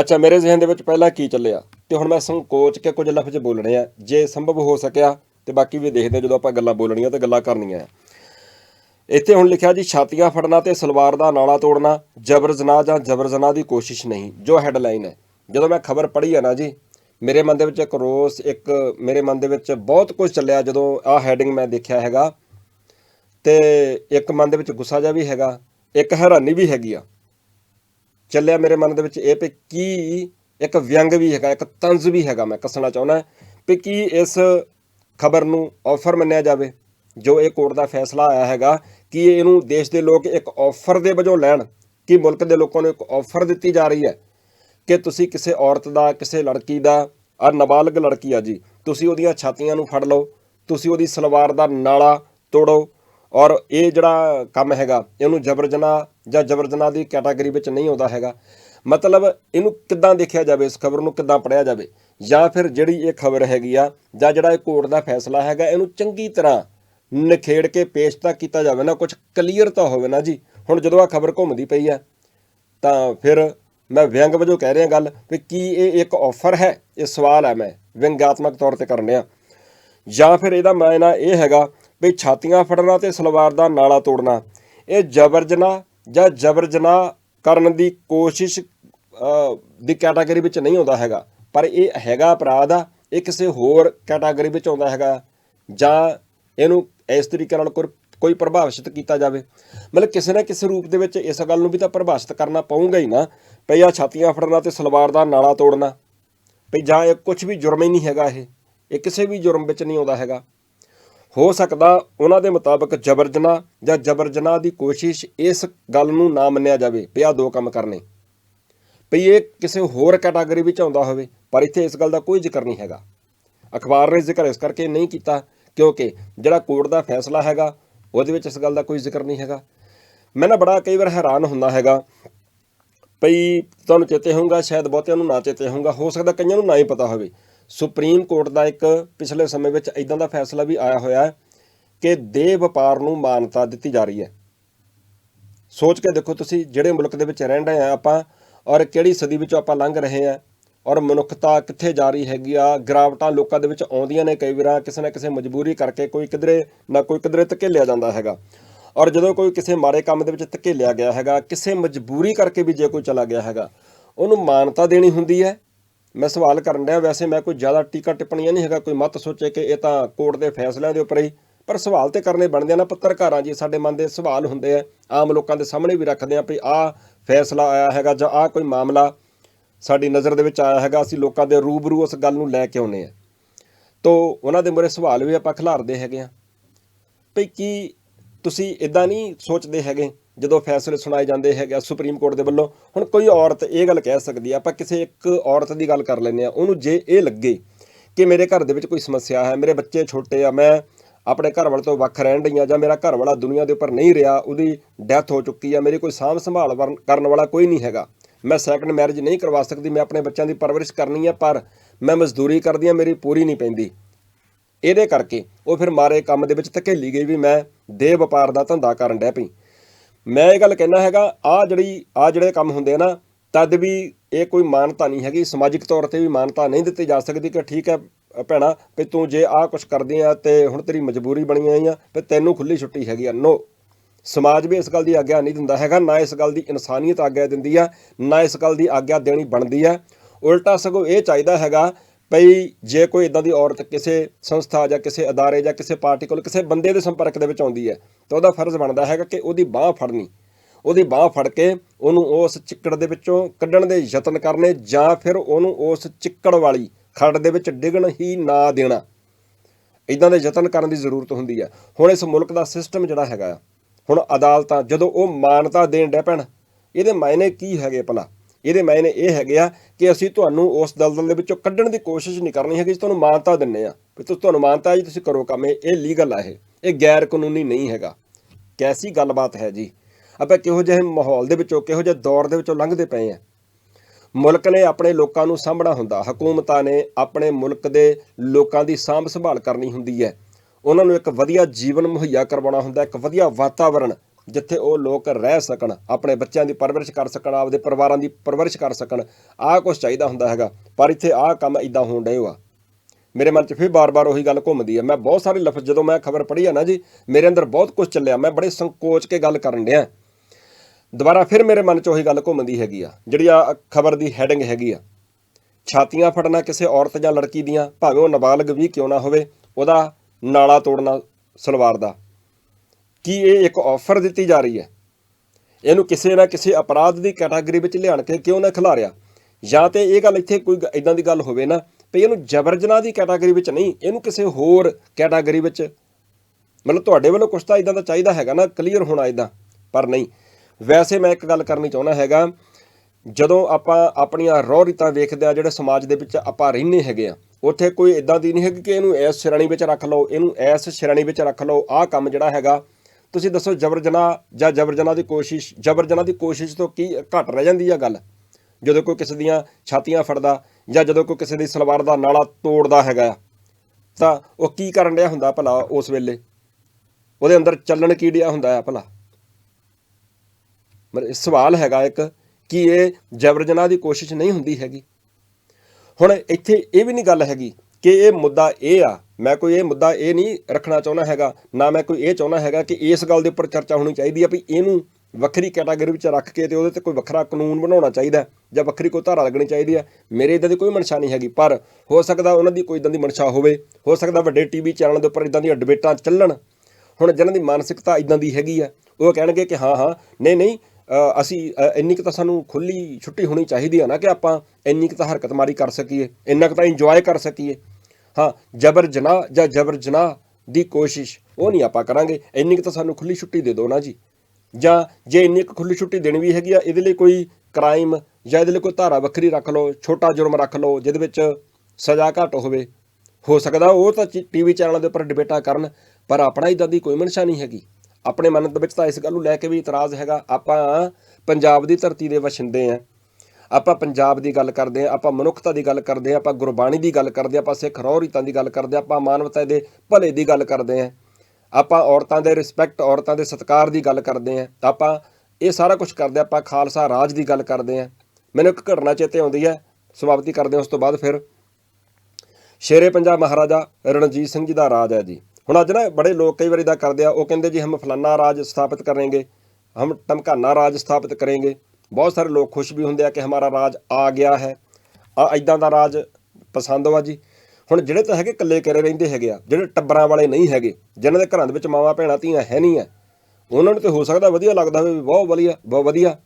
ਅੱਛਾ, ਮੇਰੇ ਜ਼ਿਹਨ ਦੇ ਵਿੱਚ ਪਹਿਲਾਂ ਕੀ ਚੱਲਿਆ? ਤੇ ਹੁਣ ਮੈਂ ਸੰਕੋਚ ਕੇ ਕੁਝ ਲਫ਼ਜ਼ ਬੋਲਣੇ ਆ। ਜੇ ਸੰਭਵ ਹੋ ਸਕਿਆ, ਤੇ ਬਾਕੀ ਵੀ ਦੇਖਦੇ ਜਦੋਂ ਆਪਾਂ ਗੱਲਾਂ ਬੋਲਣੀਆਂ ਤੇ ਗੱਲਾਂ ਕਰਨੀਆਂ ਆ। ਇੱਥੇ ਹੁਣ ਲਿਖਿਆ ਜੀ, ਛਾਤੀਆਂ ਫੜਨਾ ਤੇ ਸਲਵਾਰ ਦਾ ਨਾਲਾ ਤੋੜਨਾ, ਜਬਰ ਜਨਾਹ ਜਾਂ ਜਬਰ ਜਨਾਹ ਦੀ ਕੋਸ਼ਿਸ਼ ਨਹੀਂ, ਜੋ ਹੈਡਲਾਈਨ ਹੈ। ਜਦੋਂ ਮੈਂ ਖਬਰ ਪੜ੍ਹੀ ਆ ਨਾ ਜੀ, ਮੇਰੇ ਮਨ ਦੇ ਵਿੱਚ ਇੱਕ ਰੋਸ, ਇੱਕ ਮੇਰੇ ਮਨ ਦੇ ਵਿੱਚ ਬਹੁਤ ਕੁਝ ਚੱਲਿਆ, ਜਦੋਂ ਆਹ ਹੈਡਿੰਗ ਮੈਂ ਦੇਖਿਆ ਹੈਗਾ। ਤੇ ਇੱਕ ਮਨ ਦੇ ਵਿੱਚ ਗੁੱਸਾ ਜਿਹਾ ਵੀ ਹੈਗਾ, ਇੱਕ ਹੈਰਾਨੀ ਵੀ ਹੈਗੀ ਆ। ਚੱਲਿਆ ਮੇਰੇ ਮਨ ਦੇ ਵਿੱਚ ਇਹ ਵੀ ਕੀ ਇੱਕ ਵਿਅੰਗ ਵੀ ਹੈਗਾ, ਇੱਕ ਤੰਜ਼ ਵੀ ਹੈਗਾ ਮੈਂ ਕੱਸਣਾ ਚਾਹੁੰਦਾ ਵੀ ਕੀ ਇਸ ਖਬਰ ਨੂੰ ਆਫਰ ਮੰਨਿਆ ਜਾਵੇ, ਜੋ ਇਹ ਕੋਰਟ ਦਾ ਫੈਸਲਾ ਆਇਆ ਹੈਗਾ, ਕਿ ਇਹਨੂੰ ਦੇਸ਼ ਦੇ ਲੋਕ ਇੱਕ ਆਫਰ ਦੇ ਵਜੋਂ ਲੈਣ, ਕਿ ਮੁਲਕ ਦੇ ਲੋਕਾਂ ਨੂੰ ਇੱਕ ਆਫਰ ਦਿੱਤੀ ਜਾ ਰਹੀ ਹੈ? ਕਿ ਤੁਸੀਂ ਕਿਸੇ ਔਰਤ ਦਾ, ਕਿਸੇ ਲੜਕੀ ਦਾ ਆ ਨਾਬਾਲਗ ਲੜਕੀ ਆ ਜੀ, ਤੁਸੀਂ ਉਹਦੀਆਂ ਛਾਤੀਆਂ ਨੂੰ ਫੜ ਲਓ, ਤੁਸੀਂ ਉਹਦੀ ਸਲਵਾਰ ਦਾ ਨਾਲਾ ਤੋੜੋ ਔਰ ਇਹ ਜਿਹੜਾ ਕੰਮ ਹੈਗਾ, ਇਹਨੂੰ ਜਬਰ ਜਨਾਹ ਜਾਂ ਜਬਰ ਜਨਾਹ ਦੀ ਕੈਟਾਗਰੀ ਵਿੱਚ ਨਹੀਂ ਆਉਂਦਾ ਹੈਗਾ। ਮਤਲਬ ਇਹਨੂੰ ਕਿੱਦਾਂ ਦੇਖਿਆ ਜਾਵੇ, ਇਸ ਖਬਰ ਨੂੰ ਕਿੱਦਾਂ ਪੜਿਆ ਜਾਵੇ? ਜਾਂ ਫਿਰ ਜਿਹੜੀ ਇਹ ਖਬਰ ਹੈਗੀ ਆ, ਜਾਂ ਜਿਹੜਾ ਇਹ ਕੋਰਟ ਦਾ ਫੈਸਲਾ ਹੈਗਾ, ਇਹਨੂੰ ਚੰਗੀ ਤਰ੍ਹਾਂ ਨਿਖੇੜ ਕੇ ਪੇਸ਼ ਤਾਂ ਕੀਤਾ ਜਾਵੇ ਨਾ ਕੁਝ ਕਲੀਅਰ ਤਾਂ ਹੋਵੇ ਨਾ ਜੀ। ਹੁਣ ਜਦੋਂ ਆ ਖਬਰ ਘੁੰਮਦੀ ਪਈ ਆ, ਤਾਂ ਫਿਰ ਮੈਂ ਵਿਅੰਗ ਵਜੋਂ ਕਹਿ ਰਿਹਾ ਗੱਲ ਵੀ ਕੀ ਇਹ ਇੱਕ ਆਫਰ ਹੈ? ਇਹ ਸਵਾਲ ਹੈ ਮੈਂ ਵਿਅੰਗਾਤਮਕ ਤੌਰ ਤੇ ਕਰਨ ਰਿਹਾ ਜਾਂ ਫਿਰ ਇਹਦਾ ਮਾਇਨਾ ਇਹ ਹੈਗਾ ਵੀ ਛਾਤੀਆਂ ਫੜਨਾ ਤੇ ਸਲਵਾਰ ਦਾ ਨਾਲਾ ਤੋੜਨਾ। ਇਹ ਜਬਰ ਜਨਾਹ ਜਾਂ ਜਬਰ ਜਨਾਹ ਕਰਨ ਦੀ ਕੋਸ਼ਿਸ਼ ਦੀ ਕੈਟਾਗਰੀ ਵਿੱਚ ਨਹੀਂ ਆਉਂਦਾ ਹੈਗਾ। ਪਰ ਇਹ ਹੈਗਾ ਅਪਰਾਧ ਆ, ਇਹ ਕਿਸੇ ਹੋਰ ਕੈਟਾਗਰੀ ਵਿੱਚ ਆਉਂਦਾ ਹੈਗਾ। ਜਾਂ ਇਹਨੂੰ ਇਸ ਤਰੀਕੇ ਨਾਲ ਕੋਈ ਕੋਈ ਪ੍ਰਭਾਵਿਤ ਕੀਤਾ ਜਾਵੇ। ਮਤਲਬ ਕਿਸੇ ਨਾ ਕਿਸੇ ਰੂਪ ਦੇ ਵਿੱਚ ਇਸ ਗੱਲ ਨੂੰ ਵੀ ਤਾਂ ਪ੍ਰਭਾਸ਼ਿਤ ਕਰਨਾ ਪਊਗਾ ਹੀ ਨਾ, ਭਈ ਆ ਛਾਤੀਆਂ ਫੜਨਾ ਤੇ ਸਲਵਾਰ ਦਾ ਨਾਲਾ ਤੋੜਨਾ। ਭਈ ਜਾਂ ਇਹ ਕੁਝ ਵੀ ਜੁਰਮ ਹੀ ਨਹੀਂ ਹੈਗਾ ਇਹ। ਇਹ ਕਿਸੇ ਵੀ ਜੁਰਮ ਵਿੱਚ ਨਹੀਂ ਆਉਂਦਾ ਹੈਗਾ। ਹੋ ਸਕਦਾ ਉਹਨਾਂ ਦੇ ਮੁਤਾਬਕ ਜਬਰ ਜਨਾਹ ਜਾਂ ਜਬਰ ਜਨਾਹ ਦੀ ਕੋਸ਼ਿਸ਼ ਇਸ ਗੱਲ ਨੂੰ ਨਾ ਮੰਨਿਆ ਜਾਵੇ ਵੀ ਆਹ ਦੋ ਕੰਮ ਕਰਨੇ। ਭਈ ਇਹ ਕਿਸੇ ਹੋਰ ਕੈਟਾਗਰੀ ਵਿੱਚ ਆਉਂਦਾ ਹੋਵੇ, ਪਰ ਇੱਥੇ ਇਸ ਗੱਲ ਦਾ ਕੋਈ ਜ਼ਿਕਰ ਨਹੀਂ ਹੈਗਾ। ਅਖਬਾਰ ਨੇ ਜ਼ਿਕਰ ਇਸ ਕਰਕੇ ਨਹੀਂ ਕੀਤਾ ਕਿਉਂਕਿ ਜਿਹੜਾ ਕੋਰਟ ਦਾ ਫੈਸਲਾ ਹੈਗਾ, ਉਹਦੇ ਵਿੱਚ ਇਸ ਗੱਲ ਦਾ ਕੋਈ ਜ਼ਿਕਰ ਨਹੀਂ ਹੈਗਾ। ਮੈਂ ਨਾ ਬੜਾ ਕਈ ਵਾਰ ਹੈਰਾਨ ਹੁੰਦਾ ਹੈਗਾ ਭਈ ਤੁਹਾਨੂੰ ਚੇਤੇ ਹੋਊਗਾ, ਸ਼ਾਇਦ ਬਹੁਤਿਆਂ ਨੂੰ ਨਾ ਚੇਤੇ ਹੋਊਗਾ, ਹੋ ਸਕਦਾ ਕਈਆਂ ਨੂੰ ਨਾ ਹੀ ਪਤਾ ਹੋਵੇ। ਸੁਪਰੀਮ ਕੋਰਟ ਦਾ ਇੱਕ ਪਿਛਲੇ ਸਮੇਂ ਵਿੱਚ ਇਦਾਂ ਦਾ ਫੈਸਲਾ ਵੀ ਆਇਆ ਹੋਇਆ ਹੈ ਕਿ ਦੇਹ ਵਪਾਰ ਨੂੰ ਮਾਨਤਾ ਦਿੱਤੀ ਜਾ ਰਹੀ ਹੈ। ਸੋਚ ਕੇ ਦੇਖੋ ਤੁਸੀਂ ਜਿਹੜੇ ਮੁਲਕ ਦੇ ਵਿੱਚ ਰਹਿ ਰਹੇ ਆ ਆਪਾਂ ਔਰ ਕਿਹੜੀ ਸਦੀ ਵਿੱਚੋਂ ਆਪਾਂ ਲੰਘ ਰਹੇ ਆ ਔਰ ਮਨੁੱਖਤਾ ਕਿੱਥੇ ਜਾ ਰਹੀ ਹੈਗੀ ਆ, ਗਿਰਾਵਟਾਂ ਲੋਕਾਂ ਦੇ ਵਿੱਚ ਆਉਂਦੀਆਂ ਨੇ ਕਈ ਵਾਰਾਂ, ਕਿਸੇ ਨਾ ਕਿਸੇ ਮਜਬੂਰੀ ਕਰਕੇ ਕੋਈ ਕਿਧਰੇ ਨਾ ਕੋਈ ਕਿਧਰੇ ਧਕੇਲਿਆ ਜਾਂਦਾ ਹੈਗਾ। ਔਰ ਜਦੋਂ ਕੋਈ ਕਿਸੇ ਮਾੜੇ ਕੰਮ ਦੇ ਵਿੱਚ ਧਕੇਲਿਆ ਗਿਆ ਹੈਗਾ, ਕਿਸੇ ਮਜਬੂਰੀ ਕਰਕੇ ਵੀ ਜੇ ਕੋਈ ਚਲਾ ਗਿਆ ਹੈਗਾ, ਉਹਨੂੰ ਮਾਨਤਾ ਦੇਣੀ ਹੁੰਦੀ ਹੈ ਮੈਂ ਸਵਾਲ ਕਰਨ ਡਿਆ, ਵੈਸੇ ਮੈਂ ਕੋਈ ਜ਼ਿਆਦਾ ਟੀਕਾ ਟਿੱਪਣੀਆਂ ਨਹੀਂ ਹੈਗਾ, ਕੋਈ ਮਤ ਸੋਚੇ ਕਿ ਇਹ ਤਾਂ ਕੋਰਟ ਦੇ ਫੈਸਲਿਆਂ ਦੇ ਉੱਪਰ ਹੀ। ਪਰ ਸਵਾਲ ਤੇ ਕਰਨੇ ਬਣਦੇ ਆ ਨਾ ਪੱਤਰਕਾਰਾਂ ਜੀ, ਸਾਡੇ ਮਨ ਦੇ ਸਵਾਲ ਹੁੰਦੇ ਆ, ਆਮ ਲੋਕਾਂ ਦੇ ਸਾਹਮਣੇ ਵੀ ਰੱਖਦੇ ਆ ਵੀ ਆਹ ਫੈਸਲਾ ਆਇਆ ਹੈਗਾ ਜਾਂ ਆਹ ਕੋਈ ਮਾਮਲਾ ਸਾਡੀ ਨਜ਼ਰ ਦੇ ਵਿੱਚ ਆਇਆ ਹੈਗਾ, ਅਸੀਂ ਲੋਕਾਂ ਦੇ ਰੂਬਰੂ ਉਸ ਗੱਲ ਨੂੰ ਲੈ ਕੇ ਆਉਨੇ ਆ। ਤੋ ਉਹਨਾਂ ਦੇ ਮੂਹਰੇ ਸਵਾਲ ਵੀ ਆਪਾਂ ਖਿਲਾਰਦੇ ਹੈਗੇ ਆ। ਭਈ ਕੀ ਤੁਸੀਂ ਇਦਾਂ ਨਹੀਂ ਸੋਚਦੇ ਹੈਗੇ ਜਦੋਂ ਫੈਸਲੇ ਸੁਣਾਏ ਜਾਂਦੇ ਹੈਗੇ ਆ ਸੁਪਰੀਮ ਕੋਰਟ ਦੇ ਵੱਲੋਂ, ਹੁਣ ਕੋਈ ਔਰਤ ਇਹ ਗੱਲ ਕਹਿ ਸਕਦੀ ਆ, ਆਪਾਂ ਕਿਸੇ ਇੱਕ ਔਰਤ ਦੀ ਗੱਲ ਕਰ ਲੈਂਦੇ ਆ, ਉਹਨੂੰ ਜੇ ਇਹ ਲੱਗੇ ਕਿ ਮੇਰੇ ਘਰ ਦੇ ਵਿੱਚ ਕੋਈ ਸਮੱਸਿਆ ਹੈ, ਮੇਰੇ ਬੱਚੇ ਛੋਟੇ ਆ, ਮੈਂ ਆਪਣੇ ਘਰ ਵਾਲੇ ਤੋਂ ਵੱਖ ਰਹਿਣ ਡਈ ਆ ਜਾਂ ਮੇਰਾ ਘਰ ਵਾਲਾ ਦੁਨੀਆ ਦੇ ਉੱਪਰ ਨਹੀਂ ਰਿਹਾ, ਉਹਦੀ ਡੈਥ ਹੋ ਚੁੱਕੀ ਆ, ਮੇਰੀ ਕੋਈ ਸਾਂਭ ਸੰਭਾਲ ਵਰਨ- ਕਰਨ ਵਾਲਾ ਕੋਈ ਨਹੀਂ ਹੈਗਾ, ਮੈਂ ਸੈਕੰਡ ਮੈਰਿਜ ਨਹੀਂ ਕਰਵਾ ਸਕਦੀ, ਮੈਂ ਆਪਣੇ ਬੱਚਿਆਂ ਦੀ ਪਰਵਰਿਸ਼ ਕਰਨੀ ਆ, ਪਰ ਮੈਂ ਮਜ਼ਦੂਰੀ ਕਰਦੀ ਆ, ਮੇਰੀ ਪੂਰੀ ਨਹੀਂ ਪੈਂਦੀ। ਇਹਦੇ ਕਰਕੇ ਉਹ ਫਿਰ ਮਾਰੇ ਕੰਮ ਦੇ ਵਿੱਚ ਧਕੇਲੀ ਗਈ ਵੀ ਮੈਂ ਦੇ ਵਪਾਰ ਦਾ ਧੰਦਾ ਕਰਨ ਡੈ ਪਈ। ਮੈਂ ਇਹ ਗੱਲ ਕਹਿਣਾ ਹੈਗਾ ਆ ਜਿਹੜੀ ਆ ਜਿਹੜੇ ਕੰਮ ਹੁੰਦੇ ਆ ਨਾ, ਤਦ ਵੀ ਇਹ ਕੋਈ ਮਾਨਤਾ ਨਹੀਂ ਹੈਗੀ, ਸਮਾਜਿਕ ਤੌਰ ਤੇ ਵੀ ਮਾਨਤਾ ਨਹੀਂ ਦਿੱਤੀ ਜਾ ਸਕਦੀ ਕਿ ਠੀਕ ਹੈ, ਭੈਣਾ, ਵੀ ਤੂੰ ਜੇ ਆ ਕੁਝ ਕਰਦੀ ਆ ਤੇ ਹੁਣ ਤੇਰੀ ਮਜਬੂਰੀ ਬਣੀ ਆਈ ਆ ਤੇ ਤੈਨੂੰ ਖੁੱਲੀ ਛੁੱਟੀ ਹੈਗੀ ਆ। ਨੋ ਸਮਾਜ ਵੀ ਇਸ ਗੱਲ ਦੀ ਆਗਿਆ ਨਹੀਂ ਦਿੰਦਾ ਹੈਗਾ, ਨਾ ਇਸ ਗੱਲ ਦੀ ਇਨਸਾਨੀਅਤ ਆਗਿਆ ਦਿੰਦੀ ਆ, ਨਾ ਇਸ ਗੱਲ ਦੀ ਆਗਿਆ ਦੇਣੀ ਬਣਦੀ ਆ। ਉਲਟਾ ਸਗੋਂ ਇਹ ਚਾਹੀਦਾ ਹੈਗਾ ਭਈ ਜੇ ਕੋਈ ਇਦਾਂ ਦੀ ਔਰਤ ਕਿਸੇ ਸੰਸਥਾ ਜਾਂ ਕਿਸੇ ਅਦਾਰੇ ਜਾਂ ਕਿਸੇ ਪਾਰਟੀ ਕੋਲ ਕਿਸੇ ਬੰਦੇ ਦੇ ਸੰਪਰਕ ਦੇ ਵਿੱਚ ਆਉਂਦੀ ਹੈ ਤਾਂ ਉਹਦਾ ਫਰਜ਼ ਬਣਦਾ ਹੈਗਾ ਕਿ ਉਹਦੀ ਬਾਹ ਫੜਨੀ। ਉਹਦੀ ਬਾਹ ਫੜ ਕੇ ਉਹਨੂੰ ਉਸ ਚਿੱਕੜ ਦੇ ਵਿੱਚੋਂ ਕੱਢਣ ਦੇ ਯਤਨ ਕਰਨੇ ਜਾਂ ਫਿਰ ਉਹਨੂੰ ਉਸ ਚਿੱਕੜ ਵਾਲੀ ਖੱਡ ਦੇ ਵਿੱਚ ਡਿੱਗਣ ਹੀ ਨਾ ਦੇਣਾ। ਇਦਾਂ ਦੇ ਯਤਨ ਕਰਨ ਦੀ ਜ਼ਰੂਰਤ ਹੁੰਦੀ ਹੈ। ਹੁਣ ਇਸ ਮੁਲਕ ਦਾ ਸਿਸਟਮ ਜਿਹੜਾ ਹੈਗਾ ਆ, ਹੁਣ ਅਦਾਲਤਾਂ ਜਦੋਂ ਉਹ ਮਾਨਤਾ ਦੇਣ ਡੈ ਪੈਣ ਇਹਦੇ ਮਾਇਨੇ ਕੀ ਹੈਗੇ ਭਲਾ? ਇਹਦੇ ਮਾਇਨੇ ਇਹ ਹੈਗੇ ਆ ਕਿ ਅਸੀਂ ਤੁਹਾਨੂੰ ਉਸ ਦਲਦਲ ਦੇ ਵਿੱਚੋਂ ਕੱਢਣ ਦੀ ਕੋਸ਼ਿਸ਼ ਨਹੀਂ ਕਰਨੀ ਹੈਗੀ ਤੁਹਾਨੂੰ ਮਾਨਤਾ ਦਿੰਨੇ ਆ। ਵੀ ਤੁਸ- ਤੁਹਾਨੂੰ ਮਾਨਤਾ ਹੈ ਜੀ, ਤੁਸੀਂ ਕਰੋ ਕੰਮ। ਇਹ ਇਹ ਲੀਗਲ ਆ ਇਹ। ਇਹ ਗੈਰ ਕਾਨੂੰਨੀ ਨਹੀਂ ਹੈਗਾ। ਕੈਸੀ ਗੱਲਬਾਤ ਹੈ ਜੀ? ਆਪਾਂ ਕਿਹੋ ਜਿਹੇ ਮਾਹੌਲ ਦੇ ਵਿੱਚੋਂ, ਕਿਹੋ ਜਿਹੇ ਦੌਰ ਦੇ ਵਿੱਚੋਂ ਲੰਘਦੇ ਪਏ ਆ? ਮੁਲਕ ਨੇ ਆਪਣੇ ਲੋਕਾਂ ਨੂੰ ਸਾਂਭਣਾ ਹੁੰਦਾ। ਹਕੂਮਤਾਂ ਨੇ ਆਪਣੇ ਮੁਲਕ ਦੇ ਲੋਕਾਂ ਦੀ ਸਾਂਭ ਸੰਭਾਲ ਕਰਨੀ ਹੁੰਦੀ ਹੈ। ਉਹਨਾਂ ਨੂੰ ਇੱਕ ਵਧੀਆ ਜੀਵਨ ਮੁਹੱਈਆ ਕਰਵਾਉਣਾ ਹੁੰਦਾ, ਇੱਕ ਵਧੀਆ ਵਾਤਾਵਰਣ ਜਿੱਥੇ ਉਹ ਲੋਕ ਰਹਿ ਸਕਣ, ਆਪਣੇ ਬੱਚਿਆਂ ਦੀ ਪਰਵਰਿਸ਼ ਕਰ ਸਕਣ, ਆਪਦੇ ਪਰਿਵਾਰਾਂ ਦੀ ਪਰਵਰਿਸ਼ ਕਰ ਸਕਣ, ਆਹ ਕੁਝ ਚਾਹੀਦਾ ਹੁੰਦਾ ਹੈਗਾ। ਪਰ ਇੱਥੇ ਆਹ ਕੰਮ ਇਦਾਂ ਹੋਣ ਡਏ ਆ ਮੇਰੇ ਮਨ 'ਚ ਫਿਰ ਬਾਰ-ਬਾਰ ਉਹੀ ਗੱਲ ਘੁੰਮਦੀ ਹੈ ਮੈਂ ਬਹੁਤ ਸਾਰੇ ਲਫ਼ਜ਼ ਜਦੋਂ ਮੈਂ ਖਬਰ ਪੜ੍ਹੀ ਆ ਨਾ ਜੀ, ਮੇਰੇ ਅੰਦਰ ਬਹੁਤ ਕੁਝ ਚੱਲਿਆ। ਮੈਂ ਬੜੇ ਸੰਕੋਚ ਕੇ ਗੱਲ ਕਰਨ ਡਿਆ। ਦੁਬਾਰਾ ਫਿਰ ਮੇਰੇ ਮਨ 'ਚ ਉਹੀ ਗੱਲ ਘੁੰਮਦੀ ਹੈਗੀ ਆ। ਜਿਹੜੀ ਆ ਖਬਰ ਦੀ ਹੈਡਿੰਗ ਹੈਗੀ ਆ। ਛਾਤੀਆਂ ਫੜਨਾ ਕਿਸੇ ਔਰਤ ਜਾਂ ਲੜਕੀ ਦੀਆਂ, ਭਾਵੇਂ ਉਹ ਨਾਬਾਲਗ ਵੀ ਕਿਉਂ ਨਾ ਹੋਵੇ, ਉਹਦਾ ਨਾਲਾ ਤੋੜਨਾ ਸਲਵਾਰ ਦਾ। ਕੀ ਇਹ ਇੱਕ ਆਫਰ ਦਿੱਤੀ ਜਾ ਰਹੀ ਹੈ। ਇਹਨੂੰ ਕਿਸੇ ਨਾ ਕਿਸੇ ਅਪਰਾਧ ਦੀ ਕੈਟਾਗਰੀ ਵਿੱਚ ਲਿਆਣ ਕੇ ਕਿਉਂ ਨਾ ਖਿਲਾਰਿਆ? ਜਾਂ ਤੇ ਇਹ ਗੱਲ ਇੱਥੇ ਕੋਈ ਇਦਾਂ ਦੀ ਗੱਲ ਹੋਵੇ ਨਾ ਵੀ ਇਹਨੂੰ ਜਬਰ ਜਨਾਹ ਦੀ ਕੈਟਾਗਰੀ ਵਿੱਚ ਨਹੀਂ, ਇਹਨੂੰ ਕਿਸੇ ਹੋਰ ਕੈਟਾਗਰੀ ਵਿੱਚ। ਮਤਲਬ ਤੁਹਾਡੇ ਵੱਲੋਂ ਕੁਛ ਤਾਂ ਇਦਾਂ ਦਾ ਚਾਹੀਦਾ ਹੈਗਾ ਨਾ ਕਲੀਅਰ ਹੋਣਾ ਇਦਾਂ ਪਰ ਨਹੀਂ। ਵੈਸੇ ਮੈਂ ਇੱਕ ਗੱਲ ਕਰਨੀ ਚਾਹੁੰਦਾ ਹੈਗਾ, ਜਦੋਂ ਆਪਾਂ ਆਪਣੀਆਂ ਰੋਹ ਰੀਤਾਂ ਵੇਖਦੇ ਆ ਜਿਹੜੇ ਸਮਾਜ ਦੇ ਵਿੱਚ ਆਪਾਂ ਰਹਿੰਦੇ ਹੈਗੇ ਆ ਉੱਥੇ ਕੋਈ ਇਦਾਂ ਦੀ ਨਹੀਂ ਹੈਗੀ ਕਿ ਇਹਨੂੰ ਇਸ ਸ਼੍ਰੇਣੀ ਵਿੱਚ ਰੱਖ ਲਓ, ਇਹਨੂੰ ਇਸ ਸ਼੍ਰੇਣੀ ਵਿੱਚ ਰੱਖ ਲਓ, ਆਹ ਕੰਮ ਜਿਹੜਾ ਹੈਗਾ ਤੁਸੀਂ ਦੱਸੋ ਜਬਰ ਜਨਾਹ ਜਾਂ ਜਬਰ ਜਨਾਹ ਦੀ ਕੋਸ਼ਿਸ਼ ਜਬਰ ਜਨਾਹ ਦੀ ਕੋਸ਼ਿਸ਼ ਤੋਂ ਕੀ ਘਟ ਰਹਿ ਜਾਂਦੀ ਆ ਗੱਲ? ਜਦੋਂ ਕੋਈ ਕਿਸੇ ਦੀਆਂ ਛਾਤੀਆਂ ਫੜਦਾ ਜਾਂ ਜਦੋਂ ਕੋਈ ਕਿਸੇ ਦੀ ਸਲਵਾਰ ਦਾ ਨਾਲਾ ਤੋੜਦਾ ਹੈਗਾ ਆ, ਤਾਂ ਉਹ ਕੀ ਕਰਨ ਡਿਆ ਹੁੰਦਾ ਭਲਾ ਉਸ ਵੇਲੇ? ਉਹਦੇ ਅੰਦਰ ਚੱਲਣ ਕੀ ਡਿਆ ਹੁੰਦਾ ਆ ਭਲਾ? ਮਤਲਬ ਸਵਾਲ ਹੈਗਾ ਇੱਕ ਕਿ ਇਹ ਜਬਰ ਜਨਾਹ ਦੀ ਕੋਸ਼ਿਸ਼ ਨਹੀਂ ਹੁੰਦੀ ਹੈਗੀ। ਹੁਣ ਇੱਥੇ ਇਹ ਵੀ ਨਹੀਂ ਗੱਲ ਹੈਗੀ ਕਿ ਇਹ ਮੁੱਦਾ ਇਹ ਆ, ਮੈਂ ਕੋਈ ਇਹ ਮੁੱਦਾ ਇਹ ਨਹੀਂ ਰੱਖਣਾ ਚਾਹੁੰਦਾ ਹੈਗਾ, ਨਾ ਮੈਂ ਕੋਈ ਇਹ ਚਾਹੁੰਦਾ ਹੈਗਾ ਕਿ ਇਸ ਗੱਲ ਦੇ ਉੱਪਰ ਚਰਚਾ ਹੋਣੀ ਚਾਹੀਦੀ ਆ ਵੀ ਇਹਨੂੰ ਵੱਖਰੀ ਕੈਟਾਗਰੀ ਵਿੱਚ ਰੱਖ ਕੇ ਤੇ ਉਹਦੇ ਤੇ ਕੋਈ ਵੱਖਰਾ ਕਾਨੂੰਨ ਬਣਾਉਣਾ ਚਾਹੀਦਾ ਜਾਂ ਵੱਖਰੀ ਕੋਈ ਧਾਰਾ ਲੱਗਣੀ ਚਾਹੀਦੀ ਹੈ। ਮੇਰੇ ਇਦਾਂ ਦੀ ਕੋਈ ਮਨਸ਼ਾ ਨਹੀਂ ਹੈਗੀ, ਪਰ ਹੋ ਸਕਦਾ ਉਹਨਾਂ ਦੀ ਕੋਈ ਇਦਾਂ ਦੀ ਮਨਸ਼ਾ ਹੋਵੇ, ਹੋ ਸਕਦਾ ਵੱਡੇ ਟੀਵੀ ਚੈਨਲ ਦੇ ਉੱਪਰ ਇਦਾਂ ਦੀਆਂ ਡਿਬੇਟਾਂ ਚੱਲਣ। ਹੁਣ ਜਿਹਨਾਂ ਦੀ ਮਾਨਸਿਕਤਾ ਇਦਾਂ ਦੀ ਹੈਗੀ ਆ, ਉਹ ਕਹਿਣਗੇ ਕਿ ਹਾਂ ਹਾਂ, ਨਹੀਂ ਨਹੀਂ ਅਸੀਂ ਇੰਨੀ ਕੁ ਤਾਂ ਸਾਨੂੰ ਖੁੱਲੀ ਛੁੱਟੀ ਹੋਣੀ ਚਾਹੀਦੀ ਆ ਨਾ ਕਿ ਆਪਾਂ ਇੰਨੀ ਕੁ ਤਾਂ ਹਰਕਤ ਮਾਰੀ ਕਰ ਸਕੀਏ, ਇੰਨਾ ਕੁ ਤਾਂ ਇੰਜੋਏ ਕਰ ਸਕੀਏ। ਹਾਂ, ਜਬਰ ਜਨਾਹ ਜਾਂ ਜਬਰ ਜਨਾਹ ਦੀ ਕੋਸ਼ਿਸ਼ ਉਹ ਨਹੀਂ ਆਪਾਂ ਕਰਾਂਗੇ। ਇੰਨੀ ਕੁ ਤਾਂ ਸਾਨੂੰ ਖੁੱਲੀ ਛੁੱਟੀ ਦੇ ਦਿਓ ਨਾ ਜੀ। ਜਾਂ ਜੇ ਇੰਨੀ ਕੁ ਖੁੱਲੀ ਛੁੱਟੀ ਦੇਣੀ ਵੀ ਹੈਗੀ ਆ, ਇਹਦੇ ਲਈ ਕੋਈ ਕ੍ਰਾਈਮ ਜਾਂ ਇਹਦੇ ਲਈ ਕੋਈ ਧਾਰਾ ਵੱਖਰੀ ਰੱਖ ਲਓ, ਛੋਟਾ ਜੁਰਮ ਰੱਖ ਲਓ, ਜਿਹਦੇ ਵਿੱਚ ਸਜ਼ਾ ਘੱਟ ਹੋਵੇ। ਹੋ ਸਕਦਾ ਉਹ ਤਾਂ ਟੀਵੀ ਚੈਨਲਾਂ ਦੇ ਉੱਪਰ ਡਿਬੇਟਾਂ ਕਰਨ, ਪਰ ਆਪਣਾ ਇਦਾਂ ਦੀ ਕੋਈ ਮਨਸ਼ਾ ਨਹੀਂ ਹੈਗੀ। ਆਪਣੇ ਮਨ ਦੇ ਵਿੱਚ ਤਾਂ ਇਸ ਗੱਲ ਨੂੰ ਲੈ ਕੇ ਵੀ ਇਤਰਾਜ਼ ਹੈਗਾ, ਆਪਾਂ ਪੰਜਾਬ ਦੀ ਧਰਤੀ ਦੇ ਵਸਿੰਦੇ ਆ। ਆਪਾਂ ਪੰਜਾਬ ਦੀ ਗੱਲ ਕਰਦੇ ਆ ਆਪਾਂ ਮਨੁੱਖਤਾ ਦੀ ਗੱਲ ਕਰਦੇ ਆ ਆਪਾਂ ਗੁਰਬਾਣੀ ਦੀ ਗੱਲ ਕਰਦੇ ਆ ਆਪਾਂ ਸਿੱਖ ਰੋਹ ਰੀਤਾਂ ਦੀ ਗੱਲ ਕਰਦੇ ਆ ਆਪਾਂ ਮਾਨਵਤਾ ਦੇ ਭਲੇ ਦੀ ਗੱਲ ਕਰਦੇ ਆ ਆਪਾਂ ਔਰਤਾਂ ਦੇ ਰਿਸਪੈਕਟ ਔਰਤਾਂ ਦੇ ਸਤਿਕਾਰ ਦੀ ਗੱਲ ਕਰਦੇ ਆ ਆਪਾਂ ਇਹ ਸਾਰਾ ਕੁਝ ਕਰਦੇ ਆ ਆਪਾਂ ਖਾਲਸਾ ਰਾਜ ਦੀ ਗੱਲ ਕਰਦੇ ਆ ਮੈਨੂੰ ਇੱਕ ਘਟਨਾ ਚੇਤੇ ਆਉਂਦੀ ਹੈ, ਸਮਾਪਤੀ ਕਰਦੇ ਹਾਂ, ਉਸ ਤੋਂ ਬਾਅਦ ਫਿਰ ਸ਼ੇਰੇ ਪੰਜਾਬ ਮਹਾਰਾਜਾ ਰਣਜੀਤ ਸਿੰਘ ਜੀ ਦਾ ਰਾਜ ਹੈ ਜੀ। ਹੁਣ ਅੱਜ ਨਾ ਬੜੇ ਲੋਕ ਕਈ ਵਾਰੀ ਦਾ ਕਰਦੇ ਆ, ਉਹ ਕਹਿੰਦੇ ਜੀ, ਹਮ ਫਲਾਨਾ ਰਾਜ ਸਥਾਪਿਤ ਕਰਾਂਗੇ, ਹਮ ਟਮਕਾਨਾ ਰਾਜ ਸਥਾਪਿਤ ਕਰਾਂਗੇ। ਬਹੁਤ ਸਾਰੇ ਲੋਕ ਖੁਸ਼ ਵੀ ਹੁੰਦੇ ਆ ਕਿ ਹਮਾਰਾ ਰਾਜ ਆ ਗਿਆ ਹੈ। ਆ ਇਦਾਂ ਦਾ ਰਾਜ ਪਸੰਦ ਵਾ ਜੀ। ਹੁਣ ਜਿਹੜੇ ਤਾਂ ਹੈਗੇ ਇਕੱਲੇ ਕਰੇ ਰਹਿੰਦੇ ਹੈਗੇ ਆ, ਜਿਹੜੇ ਟੱਬਰਾਂ ਵਾਲੇ ਨਹੀਂ ਹੈਗੇ, ਜਿਨ੍ਹਾਂ ਦੇ ਘਰਾਂ ਦੇ ਵਿੱਚ ਮਾਵਾਂ ਭੈਣਾਂ ਧੀਆਂ ਹੈ ਨਹੀਂ ਆ, ਉਹਨਾਂ ਨੂੰ ਤੇ ਹੋ ਸਕਦਾ ਵਧੀਆ ਲੱਗਦਾ ਹੋਵੇ ਵੀ ਬਹੁਤ ਵਧੀਆ ਬਹੁਤ ਵਧੀਆ।